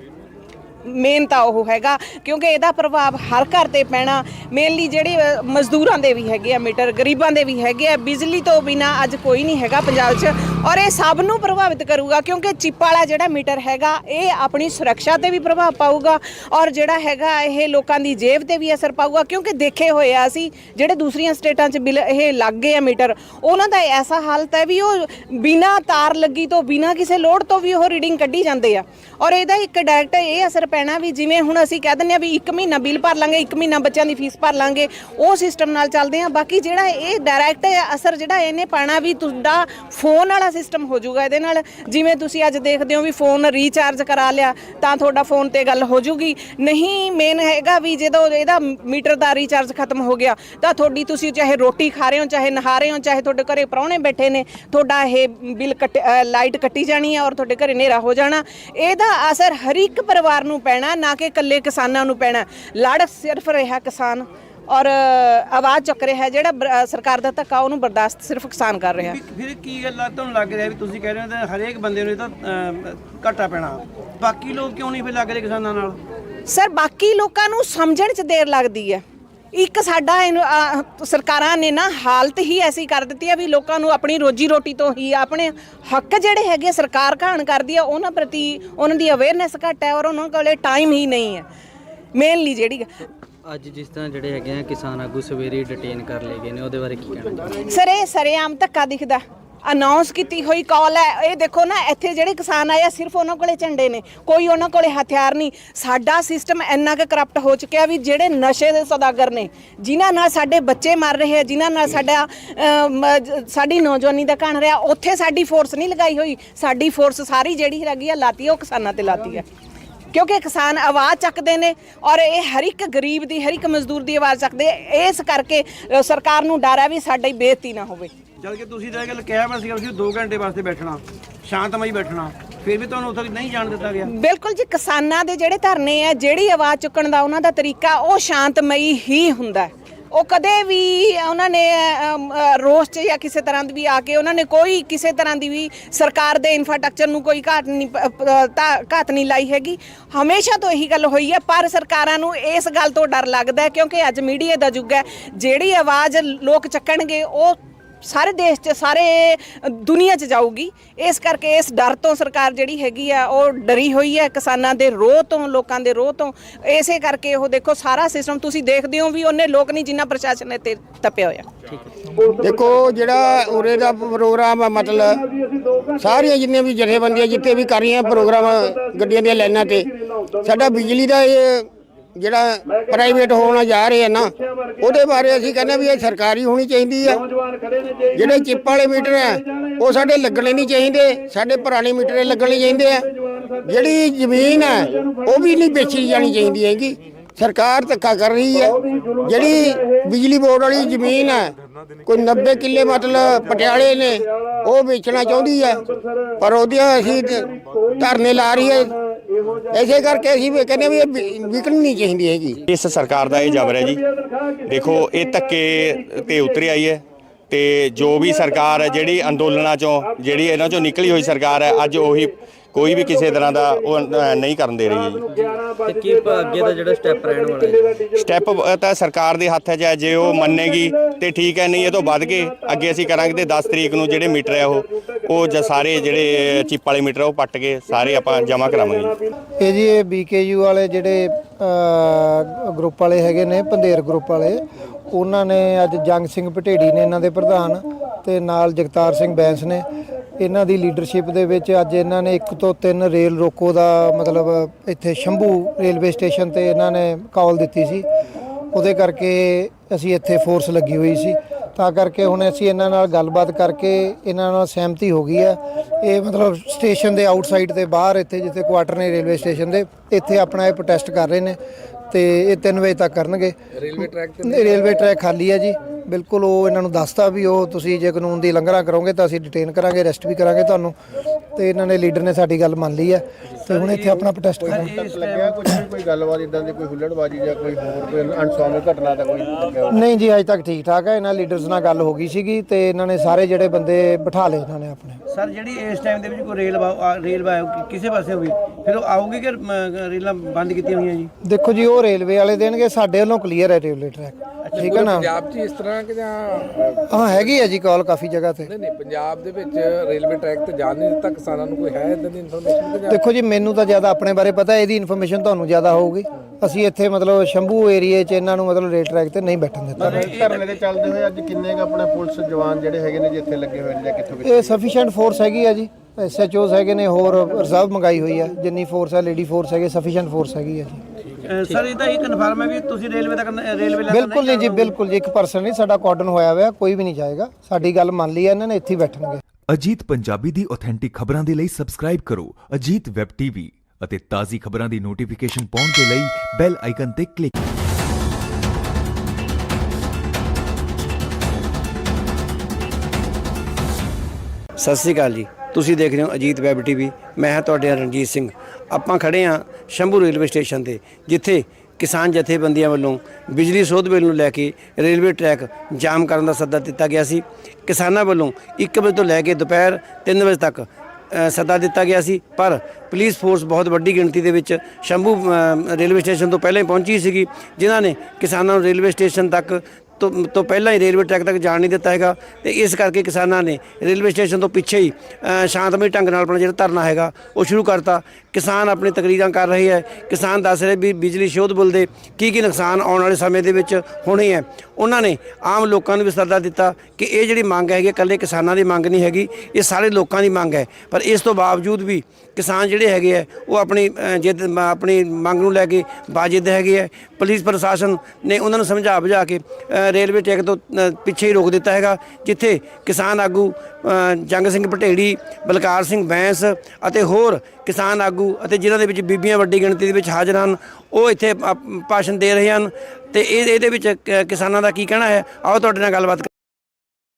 ਮੇਨ ਤਾਂ ਉਹ ਹੈਗਾ, ਕਿਉਂਕਿ ਇਹਦਾ ਪ੍ਰਭਾਵ ਹਰ ਘਰ ਤੇ ਪੈਣਾ ਮੇਨਲੀ ਜਿਹੜੇ ਮਜ਼ਦੂਰਾਂ ਦੇ ਵੀ ਹੈਗੇ ਆ, ਮੀਟਰ, ਗਰੀਬਾਂ ਦੇ ਵੀ ਹੈਗੇ ਆ, ਬਿਜਲੀ ਤੋਂ ਬਿਨਾ ਅੱਜ ਕੋਈ ਨਹੀਂ ਹੈਗਾ ਪੰਜਾਬ 'ਚ। ਔਰ ਇਹ ਸਭ ਨੂੰ ਪ੍ਰਭਾਵਿਤ ਕਰੂਗਾ ਕਿਉਂਕਿ ਚਿੱਪ ਵਾਲਾ ਜਿਹੜਾ ਮੀਟਰ ਹੈਗਾ, ਇਹ ਆਪਣੀ ਸੁਰੱਖਿਆ ਤੇ ਵੀ ਪ੍ਰਭਾਵ ਪਾਊਗਾ ਔਰ ਜਿਹੜਾ ਹੈਗਾ ਇਹ ਲੋਕਾਂ ਦੀ ਜੇਬ ਤੇ ਵੀ ਅਸਰ ਪਾਊਗਾ ਕਿਉਂਕਿ ਦੇਖੇ ਹੋਏ ਆ ਅਸੀਂ ਜਿਹੜੇ ਦੂਸਰੀਆਂ ਸਟੇਟਾਂ 'ਚ ਬਿੱਲ ਇਹ ਲੱਗ ਗਏ ਆ ਮੀਟਰ, ਉਹਨਾਂ ਦਾ ਐਸਾ ਹਾਲਤ ਹੈ ਵੀ ਉਹ ਬਿਨਾ ਤਾਰ ਲੱਗੀ ਤੋਂ, ਬਿਨਾ ਕਿਸੇ ਲੋਡ ਤੋਂ ਵੀ ਉਹ ਰੀਡਿੰਗ ਕੱਢੀ ਜਾਂਦੇ ਆ। ਔਰ ਇਹਦਾ ਇੱਕ ਡਾਇਰੈਕਟ ਇਹ ਅਸਰ ਪੈਣਾ ਵੀ ਜਿਵੇਂ ਹੁਣ ਅਸੀਂ ਕਹਿ ਦਿੰਦੇ ਆ ਵੀ 1 ਮਹੀਨਾ ਬਿੱਲ ਭਰ ਲਾਂਗੇ 1 ਮਹੀਨਾ ਬੱਚਿਆਂ ਦੀ ਫੀਸ ਭਰ ਲਾਂਗੇ, ਉਹ ਸਿਸਟਮ ਨਾਲ ਚੱਲਦੇ ਆ। ਬਾਕੀ ਜਿਹੜਾ ਇਹ ਡਾਇਰੈਕਟ ਅਸਰ ਜਿਹੜਾ ਇਹਨੇ ਪਾਣਾ ਵੀ ਤੁਹਾਡਾ ਫੋਨ ਵਾਲਾ ਸਿਸਟਮ ਹੋ ਜਾਊਗਾ ਇਹਦੇ ਨਾਲ। ਜਿਵੇਂ ਤੁਸੀਂ ਅੱਜ ਦੇਖਦੇ ਹੋ ਵੀ ਫੋਨ ਰੀਚਾਰਜ ਕਰਾ ਲਿਆ, ਤਾਂ ਤੁਹਾਡਾ ਫੋਨ ਤੇ ਗੱਲ ਹੋ ਜੂਗੀ ਨਹੀਂ ਮੇਨ ਹੈਗਾ ਵੀ ਜਦੋਂ ਇਹਦਾ ਮੀਟਰ ਦਾ ਰੀਚਾਰਜ ਖਤਮ ਹੋ ਗਿਆ, ਤਾਂ ਤੁਹਾਡੀ ਤੁਸੀਂ ਚਾਹੇ ਰੋਟੀ ਖਾ ਰਹੇ ਹੋ, ਚਾਹੇ ਨਹਾ ਰਹੇ ਹੋ, ਚਾਹੇ ਤੁਹਾਡੇ ਘਰੇ ਪ੍ਰਾਹੁਣੇ ਬੈਠੇ ਨੇ, ਤੁਹਾਡਾ ਇਹ ਬਿੱਲ ਕੱਟ ਲਾਈਟ ਕੱਟੀ ਜਾਣੀ ਹੈ ਔਰ ਤੁਹਾਡੇ ਘਰੇ ਹਨੇਰਾ ਹੋ ਜਾਣਾ। ਇਹਦਾ ਅਸਰ ਹਰ ਇੱਕ ਪਰਿਵਾਰ ਨੂੰ ਪੈਣਾ, ਨਾ ਕਿ ਇਕੱਲੇ ਕਿਸਾਨਾਂ ਨੂੰ ਪੈਣਾ। ਲੜ ਸਿਰਫ ਰਿਹਾ ਕਿਸਾਨ। ਔਰ ਆਵਾਜ਼ ਚੱਕ ਰਿਹਾ ਜਿਹੜਾ ਸਰਕਾਰ ਦਾ ਧੱਕਾ ਉਹਨੂੰ ਬਰਦਾਸ਼ਤ ਸਿਰਫ ਕਿਸਾਨ ਕਰ ਰਿਹਾ। ਫਿਰ ਕੀ ਗੱਲ ਆ ਤੁਹਾਨੂੰ ਲੱਗ ਰਿਹਾ ਵੀ ਤੁਸੀਂ ਕਹਿ ਰਹੇ ਹੋ ਤਾਂ ਹਰੇਕ ਬੰਦੇ ਨੂੰ ਇਹ ਤਾਂ ਘਾਟਾ ਪੈਣਾ। ਬਾਕੀ ਲੋਕ ਕਿਉਂ ਨਹੀਂ ਫਿਰ ਲੱਗ ਰਹੇ ਕਿਸਾਨਾਂ ਨਾਲ? ਸਰ ਬਾਕੀ ਲੋਕਾਂ ਨੂੰ ਸਮਝਣ 'ਚ ਦੇਰ ਲੱਗਦੀ ਹੈ। ਇੱਕ ਸਾਡਾ ਸਰਕਾਰਾਂ ਨੇ ਨਾ ਹਾਲਤ ਹੀ ਐਸੀ ਕਰ ਦਿੱਤੀ ਹੈ ਵੀ ਲੋਕਾਂ ਨੂੰ ਆਪਣੀ ਰੋਜੀ ਰੋਟੀ ਤੋਂ ਹੀ ਆਪਣੇ ਹੱਕ ਜਿਹੜੇ ਹੈਗੇ ਸਰਕਾਰ ਘਾਣ ਕਰਦੀ ਹੈ ਉਹਨਾਂ ਪ੍ਰਤੀ ਉਹਨਾਂ ਦੀ ਅਵੇਅਰਨੈਸ ਘੱਟ ਹੈ ਔਰ ਉਹਨਾਂ ਕੋਲੇ ਟਾਈਮ ਹੀ ਨਹੀਂ ਹੈ। ਮੇਨਲੀ ਜਿਹੜੀ। ਅੱਜ ਜਿਸ ਤਰ੍ਹਾਂ ਜਿਹੜੇ ਹੈਗੇ ਆ ਕਿਸਾਨ ਆਗੂ ਸਵੇਰੇ ਡਿਟੇਨ ਕਰ ਲਏ ਗਏ ਨੇ, ਉਹਦੇ ਬਾਰੇ ਕੀ ਕਹਿਣਾ ਸਰ, ਇਹ ਸਰੇਆਮ ਧੱਕਾ ਦਿਖਦਾ। ਅਨਾਉਂਸ ਕੀਤੀ ਹੋਈ ਕਾਲ ਹੈ। ਇਹ ਦੇਖੋ ਨਾ, ਇੱਥੇ ਜਿਹੜੇ ਕਿਸਾਨ ਆਏ ਸਿਰਫ ਉਹਨਾਂ ਕੋਲੇ ਝੰਡੇ ਨੇ। ਕੋਈ ਉਹਨਾਂ ਕੋਲੇ ਹਥਿਆਰ ਨਹੀਂ। ਸਾਡਾ ਸਿਸਟਮ ਇੰਨਾ ਕੁ ਕਰਪਟ ਹੋ ਚੁੱਕਿਆ ਵੀ ਜਿਹੜੇ ਨਸ਼ੇ ਦੇ ਸੌਦਾਗਰ ਨੇ, ਜਿਨ੍ਹਾਂ ਨਾਲ ਸਾਡੇ ਬੱਚੇ ਮਰ ਰਹੇ ਆ, ਜਿਨ੍ਹਾਂ ਨਾਲ ਸਾਡਾ ਸਾਡੀ ਨੌਜਵਾਨੀ ਦਾ ਘਣ ਰਿਹਾ, ਉੱਥੇ ਸਾਡੀ ਫੋਰਸ ਨਹੀਂ ਲਗਾਈ ਹੋਈ। ਸਾਡੀ ਫੋਰਸ ਸਾਰੀ ਜਿਹੜੀ ਹੈਗੀ ਆ, ਲਾਤੀ ਉਹ ਕਿਸਾਨਾਂ ਤੇ ਲਾਤੀ ਹੈ ਕਿਉਂਕਿ ਕਿਸਾਨ ਆਵਾਜ਼ ਚੱਕਦੇ ਨੇ ਔਰ ਇਹ ਹਰ ਇੱਕ ਗਰੀਬ ਦੀ ਹਰ ਇੱਕ ਮਜ਼ਦੂਰ ਦੀ ਆਵਾਜ਼ ਚੱਕਦੇ। ਇਸ ਕਰਕੇ ਅ, ਸਰਕਾਰ ਨੂੰ ਡਰ ਹੈ ਵੀ ਸਾਡੀ ਬੇਇੱਜ਼ਤੀ ਨਾ ਹੋਵੇ ਜਦ ਕਿ ਤੁਸੀਂ ਤਾਂ ਇਹ ਗੱਲ ਕਿਹਾ ਵਾ ਸੀਗਾ ਕਿ 2 ਘੰਟੇ ਵਾਸਤੇ ਬੈਠਣਾ ਸ਼ਾਂਤਮਈ ਬੈਠਣਾ ਫਿਰ ਵੀ ਤੁਹਾਨੂੰ ਉੱਥੇ ਨਹੀਂ ਜਾਣ ਦਿੱਤਾ ਗਿਆ ਬਿਲਕੁਲ ਜੀ ਕਿਸਾਨਾਂ ਦੇ ਜਿਹੜੇ ਧਰਨੇ ਆ ਜਿਹੜੀ ਆਵਾਜ਼ ਚੁੱਕਣ ਦਾ ਉਹਨਾਂ ਦਾ ਤਰੀਕਾ ਉਹ ਸ਼ਾਂਤਮਈ ਹੀ ਹੁੰਦਾ ਹੈ। ਉਹ ਕਦੇ ਵੀ, ਉਹਨਾਂ ਨੇ ਰੋਸ 'ਚ ਜਾਂ ਕਿਸੇ ਤਰ੍ਹਾਂ ਦੀ ਵੀ ਆ ਕੇ ਉਹਨਾਂ ਨੇ ਕੋਈ ਕਿਸੇ ਤਰ੍ਹਾਂ ਦੀ ਵੀ ਸਰਕਾਰ ਦੇ ਇਨਫਰਾਸਟ੍ਰਕਚਰ ਨੂੰ ਕੋਈ ਘਾਟ ਨਹੀਂ ਪ- ਘਾਤ ਨਹੀਂ ਲਾਈ ਹੈਗੀ। ਹਮੇਸ਼ਾ ਤੋਂ ਇਹੀ ਗੱਲ ਹੋਈ ਹੈ, ਪਰ ਸਰਕਾਰਾਂ ਨੂੰ ਇਸ ਗੱਲ ਤੋਂ ਡਰ ਲੱਗਦਾ ਕਿਉਂਕਿ ਅੱਜ ਮੀਡੀਆ ਦਾ ਯੁੱਗ ਹੈ, ਜਿਹੜੀ ਆਵਾਜ਼ ਲੋਕ ਚੱਕਣਗੇ, ਉਹ ਸਾਰੇ ਦੇਸ਼ 'ਚ, ਸਾਰੇ ਦੁਨੀਆ 'ਚ ਜਾਊਗੀ। ਇਸ ਕਰਕੇ ਇਸ ਡਰ ਤੋਂ ਸਰਕਾਰ ਜਿਹੜੀ ਹੈਗੀ ਆ, ਉਹ ਡਰੀ ਹੋਈ ਹੈ ਕਿਸਾਨਾਂ ਦੇ ਰੋਹ ਤੋਂ, ਲੋਕਾਂ ਦੇ ਰੋਹ ਤੋਂ। ਇਸੇ ਕਰਕੇ ਉਹ ਦੇਖੋ ਸਾਰਾ ਸਿਸਟਮ ਤੁਸੀਂ ਦੇਖਦੇ ਹੋ ਵੀ ਉਹਨੇ ਲੋਕ ਨਹੀਂ ਜਿੰਨਾ ਪ੍ਰਸ਼ਾਸਨ ਨੇ ਤੇ ਤਪਿਆ ਹੋਇਆ। ਦੇਖੋ ਜਿਹੜਾ ਉਰੇ ਦਾ ਪ੍ਰੋਗਰਾਮ ਆ, ਮਤਲਬ ਸਾਰੀਆਂ ਜਿੰਨੀਆਂ ਵੀ ਜਥੇਬੰਦੀਆਂ ਜਿੱਥੇ ਵੀ ਕਰ ਰਹੀਆਂ ਪ੍ਰੋਗਰਾਮ, ਗੱਡੀਆਂ ਦੀਆਂ ਲਾਈਨਾਂ ਤੇ, ਸਾਡਾ ਬਿਜਲੀ ਦਾ ਇਹ ਜਿਹੜਾ ਪ੍ਰਾਈਵੇਟ ਹੋਣਾ ਜਾ ਰਹੇ ਆ ਨਾ, ਉਹਦੇ ਬਾਰੇ ਅਸੀਂ ਕਹਿੰਦੇ ਵੀ ਇਹ ਸਰਕਾਰੀ ਹੋਣੀ ਚਾਹੀਦੀ ਆ। ਜਿਹੜੇ ਚਿੱਪ ਵਾਲੇ ਮੀਟਰ ਆ, ਉਹ ਸਾਡੇ ਲੱਗਣੇ ਨਹੀਂ ਚਾਹੀਦੇ, ਸਾਡੇ ਪੁਰਾਣੇ ਮੀਟਰ ਲੱਗਣੇ ਚਾਹੀਦੇ ਆ। ਜਿਹੜੀ ਜ਼ਮੀਨ ਹੈ ਉਹ ਵੀ ਨਹੀਂ ਵੇਚੀ ਜਾਣੀ ਚਾਹੀਦੀ ਹੈਗੀ। ਸਰਕਾਰ ਧੱਕਾ ਕਰ ਰਹੀ ਹੈ ਜਿਹੜੀ ਬਿਜਲੀ ਬੋਰਡ ਵਾਲੀ ਜ਼ਮੀਨ ਹੈ ਕੋਈ 90 ਕਿੱਲੇ ਮਤਲਬ ਪਟਿਆਲੇ ਨੇ, ਉਹ ਵੇਚਣਾ ਚਾਹੁੰਦੀ ਹੈ ਪਰ ਉਹਦੀਆਂ ਅਸੀਂ ਧਰਨੇ ਲਾ ਰਹੀ ਹੈ ਐਸੇ ਕਰਕੇ ਅਸੀਂ ਵੀ ਕਹਿੰਦੇ ਵੀ ਇਹ ਵਿ- ਵਿਕਣੀ ਨਹੀਂ ਚਾਹੀਦੀ ਹੈਗੀ। ਇਸ ਸਰਕਾਰ ਦਾ ਇਹ ਜਬਰ ਹੈ ਜੀ। ਦੇਖੋ, ਇਹ ਧੱਕੇ ਤੇ ਉਤਰ ਆਈ ਹੈ ਤੇ ਜੋ ਵੀ ਸਰਕਾਰ ਹੈ, ਜਿਹੜੀ ਅੰਦੋਲਨਾਂ ਚੋਂ, ਜਿਹੜੀ ਇਹਨਾਂ ਚੋਂ ਨਿਕਲੀ ਹੋਈ ਸਰਕਾਰ ਹੈ, ਅੱਜ ਉਹੀ ਕੋਈ ਵੀ ਕਿਸੇ ਤਰ੍ਹਾਂ ਦਾ ਉਹ ਅ, ਨਹੀਂ ਕਰਨ ਦੇ ਰਹੀ ਹੈ ਜੀ। ਤੇ ਕੀ ਪ- ਅੱਗੇ ਦਾ ਜਿਹੜਾ ਸਟੈਪ ਰਹਿਣ ਵਾਲਾ ਹੈ ਸਟੈਪ ਤਾਂ ਸਰਕਾਰ ਦੇ ਹੱਥ 'ਚ ਹੈ ਜੇ ਉਹ ਮੰਨੇਗੀ ਤੇ ਠੀਕ ਹੈ ਨਹੀਂ ਇਹ ਤੋਂ ਵੱਧ ਕੇ ਅੱਗੇ ਅਸੀਂ ਕਰਾਂਗੇ ਤੇ 10 ਤਰੀਕ ਨੂੰ ਜਿਹੜੇ ਮੀਟਰ ਹੈ ਉਹ ਉਹ ਜ ਸਾਰੇ ਜਿਹੜੇ ਚਿੱਪ ਵਾਲੇ ਮੀਟਰ ਆ ਉਹ ਪੱਟ ਕੇ ਸਾਰੇ ਆਪਾਂ ਜਮ੍ਹਾਂ ਕਰਾਵਾਂਗੇ ਜੀ। ਇਹ ਜੀ ਇਹ ਬੀਕੇਯੂ ਵਾਲੇ ਜਿਹੜੇ ਅ, ਗਰੁੱਪ ਵਾਲੇ ਹੈਗੇ ਨੇ ਪੰਧੇਰ ਗਰੁੱਪ ਵਾਲੇ ਉਹਨਾਂ ਨੇ ਅੱਜ ਜੰਗ ਸਿੰਘ ਭਟੇੜੀ ਨੇ ਇਹਨਾਂ ਦੇ ਪ੍ਰਧਾਨ ਤੇ ਨਾਲ ਜਗਤਾਰ ਸਿੰਘ ਬੈਂਸ ਨੇ। ਇਹਨਾਂ ਦੀ ਲੀਡਰਸ਼ਿਪ ਦੇ ਵਿੱਚ ਅੱਜ ਇਹਨਾਂ ਨੇ ਇੱਕ ਤੋਂ ਤਿੰਨ ਰੇਲ ਰੋਕੋ ਦਾ ਮਤਲਬ ਇੱਥੇ ਸ਼ੰਭੂ ਰੇਲਵੇ ਸਟੇਸ਼ਨ ਤੇ ਇਹਨਾਂ ਨੇ ਕਾਲ ਦਿੱਤੀ ਸੀ। ਉਹਦੇ ਕਰਕੇ ਅਸੀਂ ਇੱਥੇ ਫੋਰਸ ਲੱਗੀ ਹੋਈ ਸੀ। ਤਾਂ ਕਰਕੇ ਹੁਣ ਅਸੀਂ ਇਹਨਾਂ ਨਾਲ ਗੱਲਬਾਤ ਕਰਕੇ ਇਹਨਾਂ ਨਾਲ ਸਹਿਮਤੀ ਹੋ ਗਈ ਹੈ। ਇਹ ਮਤਲਬ ਸਟੇਸ਼ਨ ਦੇ ਆਊਟਸਾਈਡ ਤੇ ਬਾਹਰ ਇੱਥੇ ਜਿੱਥੇ ਕੁਆਟਰ ਨੇ ਰੇਲਵੇ ਸਟੇਸ਼ਨ ਦੇ, ਇੱਥੇ ਆਪਣਾ ਇਹ ਪ੍ਰੋਟੈਸਟ ਕਰ ਰਹੇ ਨੇ। ਤੇ ਇਹ 3 ਵਜੇ ਤੱਕ ਕਰਨਗੇ। ਰੇਲਵੇ ਟਰੈਕ ਤੇ ਰੇਲਵੇ ਟਰੈਕ ਖਾਲੀ ਹੈ ਜੀ। ਬਿਲਕੁਲ ਉਹ ਇਹਨਾਂ ਨੂੰ ਦੱਸਤਾ ਵੀ ਉਹ ਤੁਸੀਂ ਜੇ ਕਾਨੂੰਨ ਦੀ ਉਲੰਘਣਾ ਕਰੋਗੇ ਤਾਂ ਅਸੀਂ ਡਿਟੇਨ ਕਰਾਂਗੇ ਅਰੈਸਟ ਵੀ ਕਰਾਂਗੇ ਤੁਹਾਨੂੰ। ਤੇ ਇਹਨਾਂ ਨੇ ਲੀਡਰ ਨੇ ਸਾਡੀ ਗੱਲ ਮੰਨ ਲਈ ਹੈ। ਤੇ ਹੁਣ ਇੱਥੇ ਆਪਣਾ ਪ੍ਰੋਟੈਸਟ ਕਰਾਂਗੇ ਤੱਕ ਲੱਗਿਆ ਕੁਝ ਵੀ ਕੋਈ ਗੱਲਬਾਤ ਇਦਾਂ ਦੀ ਕੋਈ ਹੁੱਲੜਬਾਜੀ ਜਾਂ ਕੋਈ ਹੋਰ ਕੋਈ ਅਨਸੌਮੀ ਘਟਨਾ ਦਾ ਕੋਈ ਲੱਗਿਆ ਨਹੀਂ ਜੀ ਅਜੇ ਤੱਕ ਠੀਕ ਠਾਕ ਹੈ। ਇਹਨਾਂ ਲੀਡਰਸ ਨਾਲ ਗੱਲ ਹੋ ਗਈ ਸੀਗੀ ਤੇ ਇਹਨਾਂ ਨੇ ਸਾਰੇ ਜਿਹੜੇ ਬੰਦੇ ਬਿਠਾ ਲਏ ਇਹਨਾਂ ਨੇ ਆਪਣੇ। ਸਰ ਜਿਹੜੀ ਇਸ ਟਾਈਮ ਦੇ ਵਿੱਚ ਕੋਈ ਰੇਲ ਰੇਲ ਕਿਸੇ ਪਾਸੇ ਹੋਵੇ ਫਿਰ ਉਹ ਆਊਗੀ ਕਿ ਰੇਲਾਂ ਬੰਦ ਕੀਤੀਆਂ ਹੋਈਆਂ ਜੀ? ਦੇਖੋ ਜੀ ਉਹ ਰੇਲਵੇ ਵਾਲੇ ਦੇਣਗੇ ਸਾਡੇ ਵੱਲੋਂ ਕਲੀਅਰ ਹੈ ਰੇਲਵੇ ਟਰੈਕ ਠੀਕ ਹੈ ਨਾ? ਪੰਜਾਬ 'ਚ ਇਸ ਤਰ੍ਹਾਂ ਕਿ ਜਾਂ ਹਾਂ ਹੈਗੀ ਹੈ ਜੀ ਕਾਲ ਕਾਫੀ ਜਗ੍ਹਾ ਤੇ। ਨਹੀਂ ਨਹੀਂ ਪੰਜਾਬ ਦੇ ਵਿੱਚ ਰੇਲਵੇ ਟਰੈਕ ਤੇ ਜਾਣ ਨਹੀਂ ਦਿੱਤਾ ਕਿਸਾਨਾਂ ਨੂੰ ਕੋਈ ਹੈ ਇਦਾਂ ਦੀ ਇਨਫੋਰਮੇਸ਼ਨ ਕਿ ਜਾਂ ਦੇਖੋ ਜੀ ਮੈਨੂੰ ਤਾਂ ਜ਼ਿਆਦਾ ਆਪਣੇ ਬਾਰੇ ਪਤਾ ਇਹਦੀ ਇਨਫੋਰਮੇਸ਼ਨ ਤੁਹਾਨੂੰ ਜ਼ਿਆਦਾ ਹੋਊਗੀ। ਅਸੀਂ ਇੱਥੇ ਮਤਲਬ ਸ਼ੰਭੂ ਏਰੀਏ 'ਚ ਇਹਨਾਂ ਨੂੰ ਮਤਲਬ ਰੇਲ ਟਰੈਕ ਤੇ ਨਹੀਂ ਬੈਠਣ ਦਿੱਤਾ। ਧਰਨੇ ਦੇ ਚੱਲਦੇ ਹੋਏ ਅੱਜ ਕਿੰਨੇ ਕ ਆਪਣੇ ਪੁਲਿਸ ਜਵਾਨ ਜਿਹੜੇ ਹੈਗੇ ਨੇ ਜਿੱਥੇ ਲੱਗੇ ਹੋਏ ਨੇ ਜਾਂ ਕਿੱਥੋਂ ਇਹ ਸਫੀਸ਼ੀਐਂਟ ਫੋਰਸ ਹੈਗੀ ਆ ਜੀ। ਐਸਐਚਓਸ ਹੈਗੇ ਨੇ ਹੋਰ ਰਿਜ਼ਰਵ ਮੰਗਾਈ ਹੋਈ ਆ। ਜਿੰਨੀ ਫੋਰਸ ਹੈ ਲੇਡੀ ਫੋਰਸ ਹੈਗੀ ਸਫੀਸ਼ੀਐਂਟ ਫੋਰਸ ਹੈਗੀ ਆ ਜੀ। ਸਰ ਇਹ ਤਾਂ ਇਹ ਕਨਫਰਮ ਹੈ ਵੀ ਤੁਸੀਂ ਰੇਲਵੇ ਤੱਕ ਰੇਲਵੇ ਬਿਲਕੁਲ ਨਹੀਂ ਜੀ ਬਿਲਕੁਲ ਜੀ ਇੱਕ ਪਰਸਨ ਨਹੀਂ ਸਾਡਾ ਕਾਰਡਨ ਹੋਇਆ ਹੋਇਆ ਕੋਈ ਵੀ ਨਹੀਂ ਜਾਏਗਾ। ਸਾਡੀ ਗੱਲ ਮੰਨ ਲਈ ਹੈ ਇਹਨਾਂ ਨੇ ਇੱਥੇ ਹੀ ਬੈਠਣਗੇ। ਅਜੀਤ ਪੰਜਾਬੀ ਦੀ ਆਥੈਂਟਿਕ ਖਬਰਾਂ ਦੇ ਲਈ ਸਬਸਕ੍ਰਾਈਬ ਕਰੋ ਅਜੀਤ ਵੈਬ ਟੀਵੀ ਅਤੇ ਤਾਜ਼ੀ ਖਬਰਾਂ ਦੀ ਨੋਟੀਫਿਕੇਸ਼ਨ ਪਾਉਣ ਦੇ ਲਈ ਬੈਲ ਆਈਕਨ ਤੇ ਕਲਿੱਕ ਸਤਿ ਸ੍ਰੀ ਅਕਾਲ ਜੀ। ਤੁਸੀਂ ਦੇਖ ਰਹੇ ਹੋ ਅਜੀਤ ਵੈਬ ਟੀਵੀ। ਮੈਂ ਹਾਂ ਤੁਹਾਡੇ ਨਾਲ ਰਣਜੀਤ ਸਿੰਘ। ਆਪਾਂ ਖੜੇ ਹਾਂ ਸ਼ੰਭੂ ਰੇਲਵੇ ਸਟੇਸ਼ਨ ਤੇ, ਜਿੱਥੇ ਕਿਸਾਨ ਜਥੇਬੰਦੀਆਂ ਵੱਲੋਂ ਬਿਜਲੀ ਸੋਧ ਬਿੱਲ ਨੂੰ ਲੈ ਕੇ ਰੇਲਵੇ ਟਰੈਕ ਜਾਮ ਕਰਨ ਦਾ ਸੱਦਾ ਦਿੱਤਾ ਗਿਆ ਸੀ। ਕਿਸਾਨਾਂ ਵੱਲੋਂ 1 ਵਜੇ ਤੋਂ ਲੈ ਕੇ ਦੁਪਹਿਰ 3 ਵਜੇ ਤੱਕ ਸੱਦਾ ਦਿੱਤਾ ਗਿਆ ਸੀ। ਪਰ ਪੁਲਿਸ ਫੋਰਸ ਬਹੁਤ ਵੱਡੀ ਗਿਣਤੀ ਦੇ ਵਿੱਚ ਸ਼ੰਭੂ ਰੇਲਵੇ ਸਟੇਸ਼ਨ ਤੋਂ ਪਹਿਲਾਂ ਹੀ ਪਹੁੰਚੀ ਸੀਗੀ, ਜਿਨ੍ਹਾਂ ਨੇ ਕਿਸਾਨਾਂ ਨੂੰ ਰੇਲਵੇ ਸਟੇਸ਼ਨ ਤੱਕ ਤੋਂ ਤੋਂ ਪਹਿਲਾਂ ਹੀ ਰੇਲਵੇ ਟਰੈਕ ਤੱਕ ਜਾਣ ਨਹੀਂ ਦਿੱਤਾ ਹੈਗਾ ਤੇ ਇਸ ਕਰਕੇ ਕਿਸਾਨਾਂ ਨੇ ਰੇਲਵੇ ਸਟੇਸ਼ਨ ਤੋਂ ਪਿੱਛੇ ਹੀ ਅ, ਸ਼ਾਂਤਮਈ ਢੰਗ ਨਾਲ ਆਪਣਾ ਜਿਹੜਾ ਧਰਨਾ ਹੈਗਾ ਉਹ ਸ਼ੁਰੂ ਕਰਤਾ। ਕਿਸਾਨ ਆਪਣੀ ਤਕਰੀਰਾਂ ਕਰ ਰਹੇ ਹੈ। ਕਿਸਾਨ ਦੱਸ ਰਹੇ ਵੀ ਬਿਜਲੀ ਸ਼ੋਧ ਬਿੱਲ ਦੇ ਕੀ ਕੀ ਨੁਕਸਾਨ ਆਉਣ ਵਾਲੇ ਸਮੇਂ ਦੇ ਵਿੱਚ ਹੋਣੇ ਹੈ। ਉਹਨਾਂ ਨੇ ਆਮ ਲੋਕਾਂ ਨੂੰ ਵੀ ਸੱਦਾ ਦਿੱਤਾ ਕਿ ਇਹ ਜਿਹੜੀ ਮੰਗ ਹੈਗੀ ਹੈ, ਇਕੱਲੇ ਕਿਸਾਨਾਂ ਦੀ ਮੰਗ ਨਹੀਂ ਹੈਗੀ ਇਹ ਸਾਰੇ ਲੋਕਾਂ ਦੀ ਮੰਗ ਹੈ। ਪਰ ਇਸ ਤੋਂ ਬਾਵਜੂਦ ਵੀ ਕਿਸਾਨ ਜਿਹੜੇ ਹੈਗੇ ਆ ਉਹ ਆਪਣੀ ਜਿੱਦ ਆਪਣੀ ਮੰਗ ਨੂੰ ਲੈ ਕੇ ਬਾਜਿਦ ਹੈਗੇ ਆ ਪੁਲਿਸ ਪ੍ਰਸ਼ਾਸਨ ਨੇ ਉਹਨਾਂ ਨੂੰ ਸਮਝਾ ਬੁਝਾ ਕੇ ਰੇਲਵੇ ਟਰੈਕ ਤੋਂ ਪਿੱਛੇ ਹੀ ਰੋਕ ਦਿੱਤਾ ਹੈਗਾ ਜਿੱਥੇ ਕਿਸਾਨ ਆਗੂ ਜੰਗ ਸਿੰਘ ਭਟੇੜੀ ਬਲਕਾਰ ਸਿੰਘ ਬੈਂਸ ਅਤੇ ਹੋਰ ਕਿਸਾਨ ਆਗੂ ਅਤੇ ਜਿਨ੍ਹਾਂ ਦੇ ਵਿੱਚ ਬੀਬੀਆਂ ਵੱਡੀ ਗਿਣਤੀ ਦੇ ਵਿੱਚ ਹਾਜ਼ਰ ਹਨ, ਉਹ ਇੱਥੇ ਭਾਸ਼ਣ ਦੇ ਰਹੇ ਹਨ। ਤੇ ਇਹ, ਇਹਦੇ ਵਿੱਚ ਕ- ਕਿਸਾਨਾਂ ਦਾ ਕੀ ਕਹਿਣਾ ਹੈ? ਆਓ ਤੁਹਾਡੇ ਨਾਲ ਗੱਲਬਾਤ